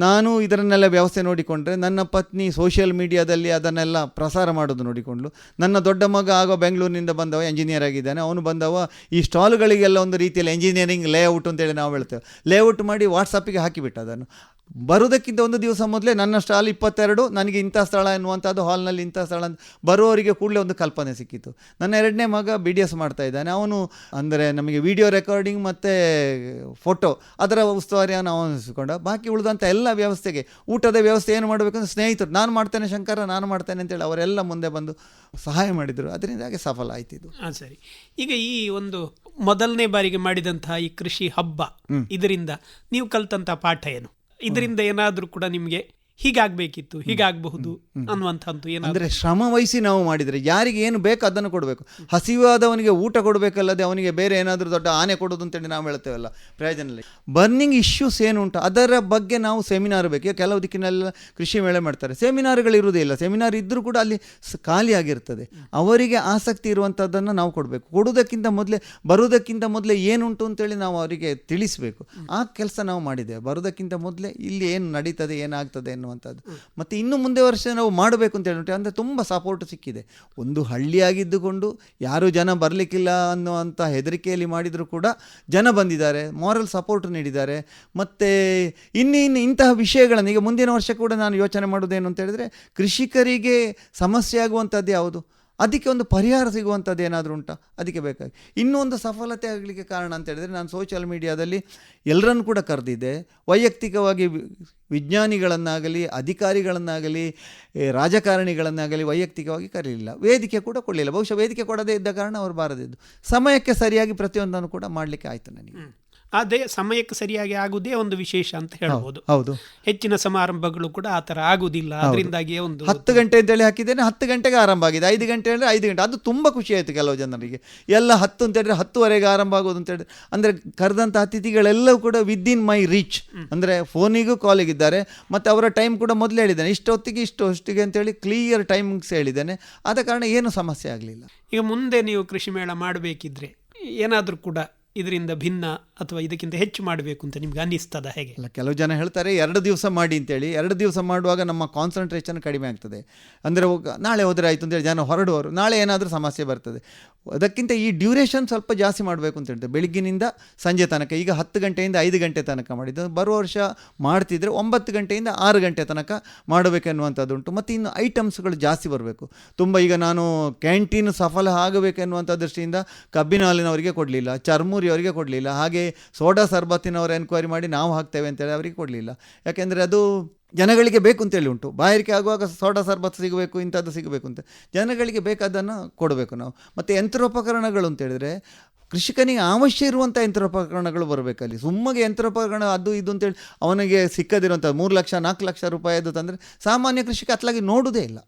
ನಾನು ಇದರನ್ನೆಲ್ಲ ವ್ಯವಸ್ಥೆ ನೋಡಿಕೊಂಡ್ರೆ ನನ್ನ ಪತ್ನಿ ಸೋಷಿಯಲ್ ಮೀಡಿಯಾದಲ್ಲಿ ಅದನ್ನೆಲ್ಲ ಪ್ರಸಾರ ಮಾಡೋದು ನೋಡಿಕೊಂಡ್ಲು. ನನ್ನ ದೊಡ್ಡ ಮಗ ಆಗ ಬೆಂಗಳೂರಿನಿಂದ ಬಂದವ ಎಂಜಿನಿಯರ್ ಆಗಿದ್ದಾನೆ. ಅವನು ಬಂದವ ಈ ಸ್ಟಾಲ್ಗಳಿಗೆಲ್ಲ ಒಂದು ರೀತಿಯಲ್ಲಿ ಎಂಜಿನಿಯರಿಂಗ್ ಲೇಔಟ್ ಅಂತೇಳಿ ನಾವು ಹೇಳ್ತೇವೆ. ಲೇಔಟ್ ಮಾಡಿ ವಾಟ್ಸಪ್ಪಿಗೆ ಹಾಕಿಬಿಟ್ಟು ಅದನ್ನು. ಬರುವುದಕ್ಕಿಂತ ಒಂದು ದಿವಸ ಮೊದಲೇ ನನ್ನ ಸ್ಟಾಲ್ ಇಪ್ಪತ್ತೆರಡು ನನಗೆ ಇಂಥ ಸ್ಥಳ ಎನ್ನುವಂಥದ್ದು ಹಾಲ್ನಲ್ಲಿ ಇಂಥ ಸ್ಥಳ ಅಂತ ಬರುವವರಿಗೆ ಕೂಡಲೇ ಒಂದು ಕಲ್ಪನೆ ಸಿಕ್ಕಿತ್ತು. ನನ್ನ ಎರಡನೇ ಮಗ ಬಿ ಡಿ ಎಸ್ ಮಾಡ್ತಾ ಇದ್ದಾನೆ. ಅವನು ಅಂದರೆ ನಮಗೆ ವಿಡಿಯೋ ರೆಕಾರ್ಡಿಂಗ್ ಮತ್ತು ಫೋಟೋ ಅದರ ಉಸ್ತುವಾರಿಯನ್ನು ಅವನಿಸಿಕೊಂಡ ಬಾಕಿ ಉಳಿದಂಥ ಎಲ್ಲ ವ್ಯವಸ್ಥೆಗೆ ಊಟದ ವ್ಯವಸ್ಥೆ ಏನು ಮಾಡಬೇಕು ಅಂದರೆ ಸ್ನೇಹಿತರು ನಾನು ಮಾಡ್ತೇನೆ ಶಂಕರ ನಾನು ಮಾಡ್ತೇನೆ ಅಂತೇಳಿ ಅವರೆಲ್ಲ ಮುಂದೆ ಬಂದು ಸಹಾಯ ಮಾಡಿದರು. ಅದರಿಂದಾಗಿ ಸಫಲ ಆಯ್ತಿದ್ದು. ಹಾಂ ಸರಿ. ಈಗ ಈ ಒಂದು ಮೊದಲನೇ ಬಾರಿಗೆ ಮಾಡಿದಂತಹ ಈ ಕೃಷಿ ಹಬ್ಬ ಇದರಿಂದ ನೀವು ಕಲ್ತಂತ ಪಾಠ ಏನು? ಇದರಿಂದ ಏನಾದರೂ ಕೂಡ ನಿಮಗೆ ಹೀಗಾಗಬೇಕಿತ್ತು ಹೀಗಾಗಬಹುದು ಅನ್ನುವಂಥದ್ದು ಏನು ಅಂದರೆ ಶ್ರಮ ವಹಿಸಿ ನಾವು ಮಾಡಿದರೆ ಯಾರಿಗೆ ಏನು ಬೇಕು ಅದನ್ನು ಕೊಡಬೇಕು. ಹಸಿವಾದವನಿಗೆ ಊಟ ಕೊಡಬೇಕಲ್ಲದೆ ಅವನಿಗೆ ಬೇರೆ ಏನಾದರೂ ದೊಡ್ಡ ಆನೆ ಕೊಡೋದು ಅಂತೇಳಿ ನಾವು ಹೇಳ್ತೇವಲ್ಲ ಪ್ರಯೋಜನದಲ್ಲಿ. ಬರ್ನಿಂಗ್ ಇಶ್ಯೂಸ್ ಏನು ಉಂಟು? ಅದರ ಬಗ್ಗೆ ನಾವು ಸೆಮಿನಾರ್ ಬೇಕು. ಕೆಲವು ದಿಕ್ಕಿನೆಲ್ಲ ಕೃಷಿ ಮೇಳೆ ಮಾಡ್ತಾರೆ. ಸೆಮಿನಾರ್ಗಳು ಇರುವುದೇ ಇಲ್ಲ. ಸೆಮಿನಾರ್ ಇದ್ದರೂ ಕೂಡ ಅಲ್ಲಿ ಖಾಲಿಯಾಗಿರ್ತದೆ ಅವರಿಗೆ ಆಸಕ್ತಿ ಇರುವಂಥದ್ದನ್ನು ನಾವು ಕೊಡಬೇಕು. ಕೊಡುವುದಕ್ಕಿಂತ ಮೊದಲೇ ಬರುವುದಕ್ಕಿಂತ ಮೊದಲೇ ಏನುಂಟು ಅಂತೇಳಿ ನಾವು ಅವರಿಗೆ ತಿಳಿಸಬೇಕು. ಆ ಕೆಲಸ ನಾವು ಮಾಡಿದ್ದೇವೆ. ಬರೋದಕ್ಕಿಂತ ಮೊದಲೇ ಇಲ್ಲಿ ಏನು ನಡೀತದೆ ಏನಾಗ್ತದೆ ಎನ್ನುವಂಥದ್ದು. ಮತ್ತು ಇನ್ನು ಮುಂದೆ ವರ್ಷ ನಾವು ಮಾಡಬೇಕು ಅಂತ ಹೇಳಿ ಅಂದರೆ ತುಂಬ ಸಪೋರ್ಟ್ ಸಿಕ್ಕಿದೆ. ಒಂದು ಹಳ್ಳಿಯಾಗಿದ್ದುಕೊಂಡು ಯಾರೂ ಜನ ಬರಲಿಕ್ಕಿಲ್ಲ ಅನ್ನುವಂಥ ಹೆದರಿಕೆಯಲ್ಲಿ ಮಾಡಿದರೂ ಕೂಡ ಜನ ಬಂದಿದ್ದಾರೆ ಮಾರಲ್ ಸಪೋರ್ಟ್ ನೀಡಿದ್ದಾರೆ. ಮತ್ತು ಇನ್ನು ಇನ್ನು ಇಂತಹ ವಿಷಯಗಳನ್ನು, ಈಗ ಮುಂದಿನ ವರ್ಷ ಕೂಡ ನಾನು ಯೋಚನೆ ಮಾಡೋದೇನು ಅಂತ ಹೇಳಿದರೆ ಕೃಷಿಕರಿಗೆ ಸಮಸ್ಯೆ ಆಗುವಂಥದ್ದು ಯಾವುದು? ಅದಕ್ಕೆ ಒಂದು ಪರಿಹಾರ ಸಿಗುವಂಥದ್ದು ಏನಾದರೂ ಉಂಟಾ? ಅದಕ್ಕೆ ಬೇಕಾಗಿ. ಇನ್ನೊಂದು ಸಫಲತೆ ಆಗಲಿಕ್ಕೆ ಕಾರಣ ಅಂತ ಹೇಳಿದರೆ ನಾನು ಸೋಷಿಯಲ್ ಮೀಡಿಯಾದಲ್ಲಿ ಎಲ್ಲರನ್ನು ಕೂಡ ಕರೆದಿದ್ದೆ. ವೈಯಕ್ತಿಕವಾಗಿ ವಿಜ್ಞಾನಿಗಳನ್ನಾಗಲಿ, ಅಧಿಕಾರಿಗಳನ್ನಾಗಲಿ ರಾಜಕಾರಣಿಗಳನ್ನಾಗಲಿ ವೈಯಕ್ತಿಕವಾಗಿ ಕರೀಲಿಲ್ಲ. ವೇದಿಕೆ ಕೂಡ ಕೊಡಲಿಲ್ಲ. ಬಹುಶಃ ವೇದಿಕೆ ಕೊಡದೇ ಇದ್ದ ಕಾರಣ ಅವರು ಬಾರದಿದ್ದು. ಸಮಯಕ್ಕೆ ಸರಿಯಾಗಿ ಪ್ರತಿಯೊಂದನ್ನು ಕೂಡ ಮಾಡಲಿಕ್ಕೆ ಆಯಿತು ನನಗೆ. ಅದೇ ಸಮಯಕ್ಕೆ ಸರಿಯಾಗಿ ಆಗುವುದೇ ಒಂದು ವಿಶೇಷ ಅಂತ ಹೇಳ್ಬೋದು. ಹೌದು. ಹೆಚ್ಚಿನ ಸಮಾರಂಭಗಳು ಕೂಡ ಆ ಥರ ಆಗುವುದಿಲ್ಲ. ಅದರಿಂದಾಗಿ ಒಂದು ಹತ್ತು ಗಂಟೆ ಅಂತೇಳಿ ಹಾಕಿದ್ದೇನೆ ಹತ್ತು ಗಂಟೆಗೆ ಆರಂಭ ಆಗಿದೆ. ಐದು ಗಂಟೆ ಅಂದ್ರೆ ಐದು ಗಂಟೆ. ಅದು ತುಂಬ ಖುಷಿ ಆಯಿತು ಕೆಲವು ಜನರಿಗೆ. ಎಲ್ಲ ಹತ್ತು ಅಂತ ಹೇಳಿದ್ರೆ ಹತ್ತುವರೆಗೆ ಆರಂಭ ಆಗೋದು ಅಂತ ಹೇಳಿದ್ರೆ ಅಂದರೆ ಕರೆದಂಥ ಅತಿಥಿಗಳೆಲ್ಲವೂ ಕೂಡ ವಿದಿನ್ ಮೈ ರೀಚ್ ಅಂದರೆ ಫೋನಿಗೂ ಕಾಲಿಗಿದ್ದಾರೆ ಮತ್ತು ಅವರ ಟೈಮ್ ಕೂಡ ಮೊದಲು ಹೇಳಿದ್ದೇನೆ. ಇಷ್ಟೊತ್ತಿಗೆ ಇಷ್ಟು ಅಂತ ಅಂತೇಳಿ ಕ್ಲಿಯರ್ ಟೈಮಿಂಗ್ಸ್ ಹೇಳಿದ್ದಾನೆ. ಆದ ಕಾರಣ ಏನು ಸಮಸ್ಯೆ ಆಗಲಿಲ್ಲ. ಈಗ ಮುಂದೆ ನೀವು ಕೃಷಿ ಮೇಳ ಮಾಡಬೇಕಿದ್ರೆ ಏನಾದರೂ ಕೂಡ ಇದರಿಂದ ಭಿನ್ನ ಅಥವಾ ಇದಕ್ಕಿಂತ ಹೆಚ್ಚು ಮಾಡಬೇಕು ಅಂತ ನಿಮ್ಗೆ ಅನ್ನಿಸ್ತದ ಹೇಗೆ? ಅಲ್ಲ, ಕೆಲವು ಜನ ಹೇಳ್ತಾರೆ, ಎರಡು ದಿವಸ ಮಾಡಿ ಅಂತೇಳಿ. ಎರಡು ದಿವಸ ಮಾಡುವಾಗ ನಮ್ಮ ಕಾನ್ಸಂಟ್ರೇಷನ್ ಕಡಿಮೆ ಆಗ್ತದೆ. ಅಂದರೆ ನಾಳೆ ಹೋದರೆ ಆಯಿತು ಅಂತೇಳಿ ಜನ ಹೊರಡುವರು. ನಾಳೆ ಏನಾದರೂ ಸಮಸ್ಯೆ ಬರ್ತದೆ. ಅದಕ್ಕಿಂತ ಈ ಡ್ಯೂರೇಷನ್ ಸ್ವಲ್ಪ ಜಾಸ್ತಿ ಮಾಡಬೇಕು ಅಂತ ಹೇಳ್ತಾರೆ. ಬೆಳಗ್ಗಿನಿಂದ ಸಂಜೆ ತನಕ, ಈಗ ಹತ್ತು ಗಂಟೆಯಿಂದ ಐದು ಗಂಟೆ ತನಕ ಮಾಡಿದ್ದು ಬರುವ ವರ್ಷ ಮಾಡ್ತಿದ್ರೆ ಒಂಬತ್ತು ಗಂಟೆಯಿಂದ ಆರು ಗಂಟೆ ತನಕ ಮಾಡಬೇಕೆನ್ನುವಂಥದ್ದುಂಟು ಮತ್ತು ಇನ್ನು ಐಟಮ್ಸ್ಗಳು ಜಾಸ್ತಿ ಬರಬೇಕು. ತುಂಬ ಈಗ ನಾನು ಕ್ಯಾಂಟೀನ್ ಸಫಲ ಆಗಬೇಕೆನ್ನುವಂಥ ದೃಷ್ಟಿಯಿಂದ ಕಬ್ಬಿನ ಹಾಲಿನವರಿಗೆ ಕೊಡಲಿಲ್ಲ. ಚರ್ಮೂರಿಯವರಿಗೆ ಕೊಡಲಿಲ್ಲ. ಹಾಗೆ ಸೋಡಾ ಸರ್ಬತ್ತಿನವರು ಎನ್ಕ್ವೈರಿ ಮಾಡಿ ನಾವು ಹಾಕ್ತೇವೆ ಅಂತೇಳಿ ಅವರಿಗೆ ಕೊಡಲಿಲ್ಲ. ಯಾಕೆಂದರೆ ಅದು ಜನಗಳಿಗೆ ಬೇಕು ಅಂತೇಳಿ ಉಂಟು. ಬಾಯಾರಿಕೆ ಆಗುವಾಗ ಸೋಡಾ ಸರ್ಬತ್ ಸಿಗಬೇಕು, ಇಂಥದ್ದು ಸಿಗಬೇಕು ಅಂತ. ಜನಗಳಿಗೆ ಬೇಕಾದನ್ನು ಕೊಡಬೇಕು ನಾವು. ಮತ್ತು ಯಂತ್ರೋಪಕರಣಗಳು ಅಂತೇಳಿದರೆ ಕೃಷಿಕನಿಗೆ ಅವಶ್ಯ ಇರುವಂಥ ಯಂತ್ರೋಪಕರಣಗಳು ಬರಬೇಕಲ್ಲಿ ಸುಮ್ಮಗೆ ಯಂತ್ರೋಪಕರಣ ಅದು ಇದು ಅಂತೇಳಿ ಅವನಿಗೆ ಸಿಕ್ಕದಿರುವಂಥ ಮೂರು ಲಕ್ಷ, ನಾಲ್ಕು ಲಕ್ಷ ರೂಪಾಯಿದು ತಂದರೆ ಸಾಮಾನ್ಯ ಕೃಷಿಕ ಅತ್ಲಾಗಿ ನೋಡುವುದೇ ಇಲ್ಲ.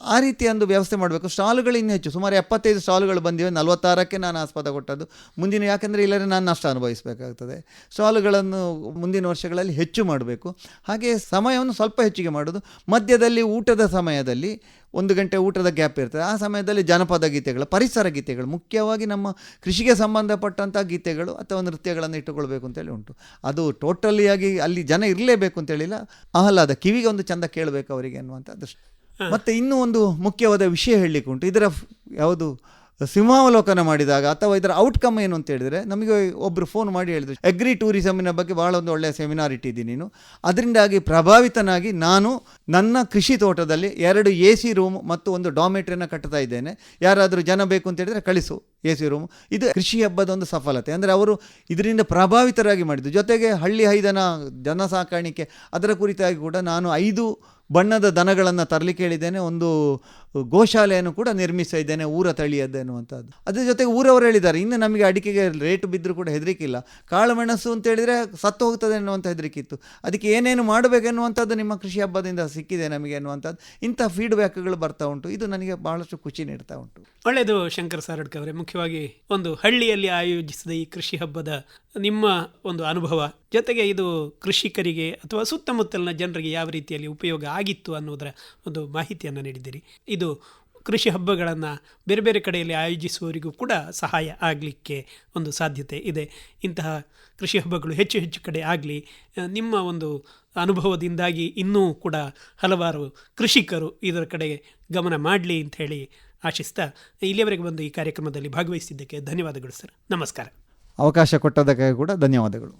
ಆ ರೀತಿ ಒಂದು ವ್ಯವಸ್ಥೆ ಮಾಡಬೇಕು. ಸ್ಟಾಲ್ಗಳು ಇನ್ನೂ ಹೆಚ್ಚು. ಸುಮಾರು ಎಪ್ಪತ್ತೈದು ಸ್ಟಾಲ್ಗಳು ಬಂದಿವೆ. ನಲವತ್ತಾರಕ್ಕೆ ನಾನು ಆಸ್ಪದ ಕೊಟ್ಟದ್ದು. ಮುಂದಿನ ಯಾಕೆಂದರೆ ಇಲ್ಲರೆ ನಾನು ನಷ್ಟ ಅನುಭವಿಸಬೇಕಾಗ್ತದೆ. ಸ್ಟಾಲ್ಗಳನ್ನು ಮುಂದಿನ ವರ್ಷಗಳಲ್ಲಿ ಹೆಚ್ಚು ಮಾಡಬೇಕು. ಹಾಗೆ ಸಮಯವನ್ನು ಸ್ವಲ್ಪ ಹೆಚ್ಚಿಗೆ ಮಾಡೋದು ಮಧ್ಯದಲ್ಲಿ ಊಟದ ಸಮಯದಲ್ಲಿ ಒಂದು ಗಂಟೆ ಊಟದ ಗ್ಯಾಪ್ ಇರ್ತದೆ. ಆ ಸಮಯದಲ್ಲಿ ಜನಪದ ಗೀತೆಗಳು, ಪರಿಸರ ಗೀತೆಗಳು, ಮುಖ್ಯವಾಗಿ ನಮ್ಮ ಕೃಷಿಗೆ ಸಂಬಂಧಪಟ್ಟಂಥ ಗೀತೆಗಳು ಅಥವಾ ನೃತ್ಯಗಳನ್ನು ಇಟ್ಟುಕೊಳ್ಬೇಕು ಅಂತೇಳಿ ಉಂಟು. ಅದು ಟೋಟಲಿಯಾಗಿ ಅಲ್ಲಿ ಜನ ಇರಲೇಬೇಕು ಅಂತೇಳಿಲ್ಲ. ಆಹ್ಲಾದ ಕಿವಿಗೆ ಒಂದು ಚಂದ ಕೇಳಬೇಕು ಅವರಿಗೆ ಅನ್ನುವಂಥ ದೃಷ್ಟಿ ಮತ್ತು ಇನ್ನೂ ಒಂದು ಮುಖ್ಯವಾದ ವಿಷಯ ಹೇಳಲಿಕ್ಕೆ ಉಂಟು. ಇದರ ಯಾವುದು, ಸಿಂಹಾವಲೋಕನ ಮಾಡಿದಾಗ ಅಥವಾ ಇದರ ಔಟ್ಕಮ್ ಏನು ಅಂತ ಹೇಳಿದರೆ, ನಮಗೆ ಒಬ್ಬರು ಫೋನ್ ಮಾಡಿ ಹೇಳಿದ್ರು ಅಗ್ರಿ ಟೂರಿಸಮಿನ ಬಗ್ಗೆ ಭಾಳ ಒಂದು ಒಳ್ಳೆಯ ಸೆಮಿನಾರ್ ಇಟ್ಟಿದ್ದೀನಿ ನೀನು. ಅದರಿಂದಾಗಿ ಪ್ರಭಾವಿತನಾಗಿ ನಾನು ನನ್ನ ಕೃಷಿ ತೋಟದಲ್ಲಿ ಎರಡು ಎ ಸಿ ರೂಮ್ ಮತ್ತು ಒಂದು ಡಾಮೆಟ್ರಿಯನ್ನು ಕಟ್ತಾ ಇದ್ದೇನೆ. ಯಾರಾದರೂ ಜನ ಬೇಕು ಅಂತ ಹೇಳಿದರೆ ಕಳಿಸು ಎ ಸಿ ರೂಮ್ ಇದು ಕೃಷಿ ಹಬ್ಬದ ಒಂದು ಸಫಲತೆ. ಅಂದರೆ ಅವರು ಇದರಿಂದ ಪ್ರಭಾವಿತರಾಗಿ ಮಾಡಿದ್ದು. ಜೊತೆಗೆ ಹಳ್ಳಿ ಹೈದನ ಜನ ಸಾಕಾಣಿಕೆ, ಅದರ ಕುರಿತಾಗಿ ಕೂಡ ನಾನು ಐದು ಬಣ್ಣದ ದನಗಳನ್ನು ತರಲಿಕ್ಕೆ ಹೇಳಿದ್ದೇನೆ. ಒಂದು ಗೋಶಾಲೆಯನ್ನು ಕೂಡ ನಿರ್ಮಿಸ್ತಾ ಇದ್ದೇನೆ, ಊರ ತಳಿಯದ್ದು ಎನ್ನುವಂಥದ್ದು ಅದ್ರ ಜೊತೆಗೆ ಊರವರು ಹೇಳಿದ್ದಾರೆ, ಇನ್ನು ನಮಗೆ ಅಡಿಕೆಗೆ ರೇಟ್ ಬಿದ್ದರೂ ಕೂಡ ಹೆದರಿಕಿಲ್ಲ ಕಾಳುಮೆಣಸು ಅಂತ ಹೇಳಿದರೆ ಸತ್ತು ಹೋಗ್ತದೆ ಅನ್ನುವಂಥ ಹೆದರಿಕೆ ಇತ್ತು. ಅದಕ್ಕೆ ಏನೇನು ಮಾಡಬೇಕೆನ್ನುವಂಥದ್ದು ನಿಮ್ಮ ಕೃಷಿ ಹಬ್ಬದಿಂದ ಸಿಕ್ಕಿದೆ ನಮಗೆ ಅನ್ನುವಂಥದ್ದು. ಇಂಥ ಫೀಡ್ಬ್ಯಾಕ್ಗಳು ಬರ್ತಾ ಉಂಟು. ಇದು ನನಗೆ ಬಹಳಷ್ಟು ಖುಷಿ ನೀಡ್ತಾ ಉಂಟು. ಒಳ್ಳೆಯದು ಶಂಕರ್ ಸಾರಡ್ಕ ಅವರೇ. ಮುಖ್ಯವಾಗಿ ಒಂದು ಹಳ್ಳಿಯಲ್ಲಿ ಆಯೋಜಿಸಿದ ಈ ಕೃಷಿ ಹಬ್ಬದ ನಿಮ್ಮ ಒಂದು ಅನುಭವ. ಜೊತೆಗೆ ಇದು ಕೃಷಿಕರಿಗೆ ಅಥವಾ ಸುತ್ತಮುತ್ತಲಿನ ಜನರಿಗೆ ಯಾವ ರೀತಿಯಲ್ಲಿ ಉಪಯೋಗ ಆಗಿತ್ತು ಅನ್ನೋದರ ಒಂದು ಮಾಹಿತಿಯನ್ನು ನೀಡಿದ್ದೀರಿ. ಇದು ಕೃಷಿ ಹಬ್ಬಗಳನ್ನು ಬೇರೆ ಬೇರೆ ಕಡೆಯಲ್ಲಿ ಆಯೋಜಿಸುವವರಿಗೂ ಕೂಡ ಸಹಾಯ ಆಗಲಿಕ್ಕೆ ಒಂದು ಸಾಧ್ಯತೆ ಇದೆ. ಇಂತಹ ಕೃಷಿ ಹಬ್ಬಗಳು ಹೆಚ್ಚು ಹೆಚ್ಚು ಕಡೆ ಆಗಲಿ ನಿಮ್ಮ ಒಂದು ಅನುಭವದಿಂದಾಗಿ ಇನ್ನೂ ಕೂಡ ಹಲವಾರು ಕೃಷಿಕರು ಇದರ ಕಡೆ ಗಮನ ಮಾಡಲಿ ಅಂತ ಹೇಳಿ ಆಶಿಸ್ತಾ ಇಲ್ಲಿಯವರೆಗೆ ಬಂದು ಈ ಕಾರ್ಯಕ್ರಮದಲ್ಲಿ ಭಾಗವಹಿಸಿದ್ದಕ್ಕೆ ಧನ್ಯವಾದಗಳು ಸರ್. ನಮಸ್ಕಾರ. ಅವಕಾಶ ಕೊಟ್ಟದಕ್ಕೆ ಕೂಡ ಧನ್ಯವಾದಗಳು.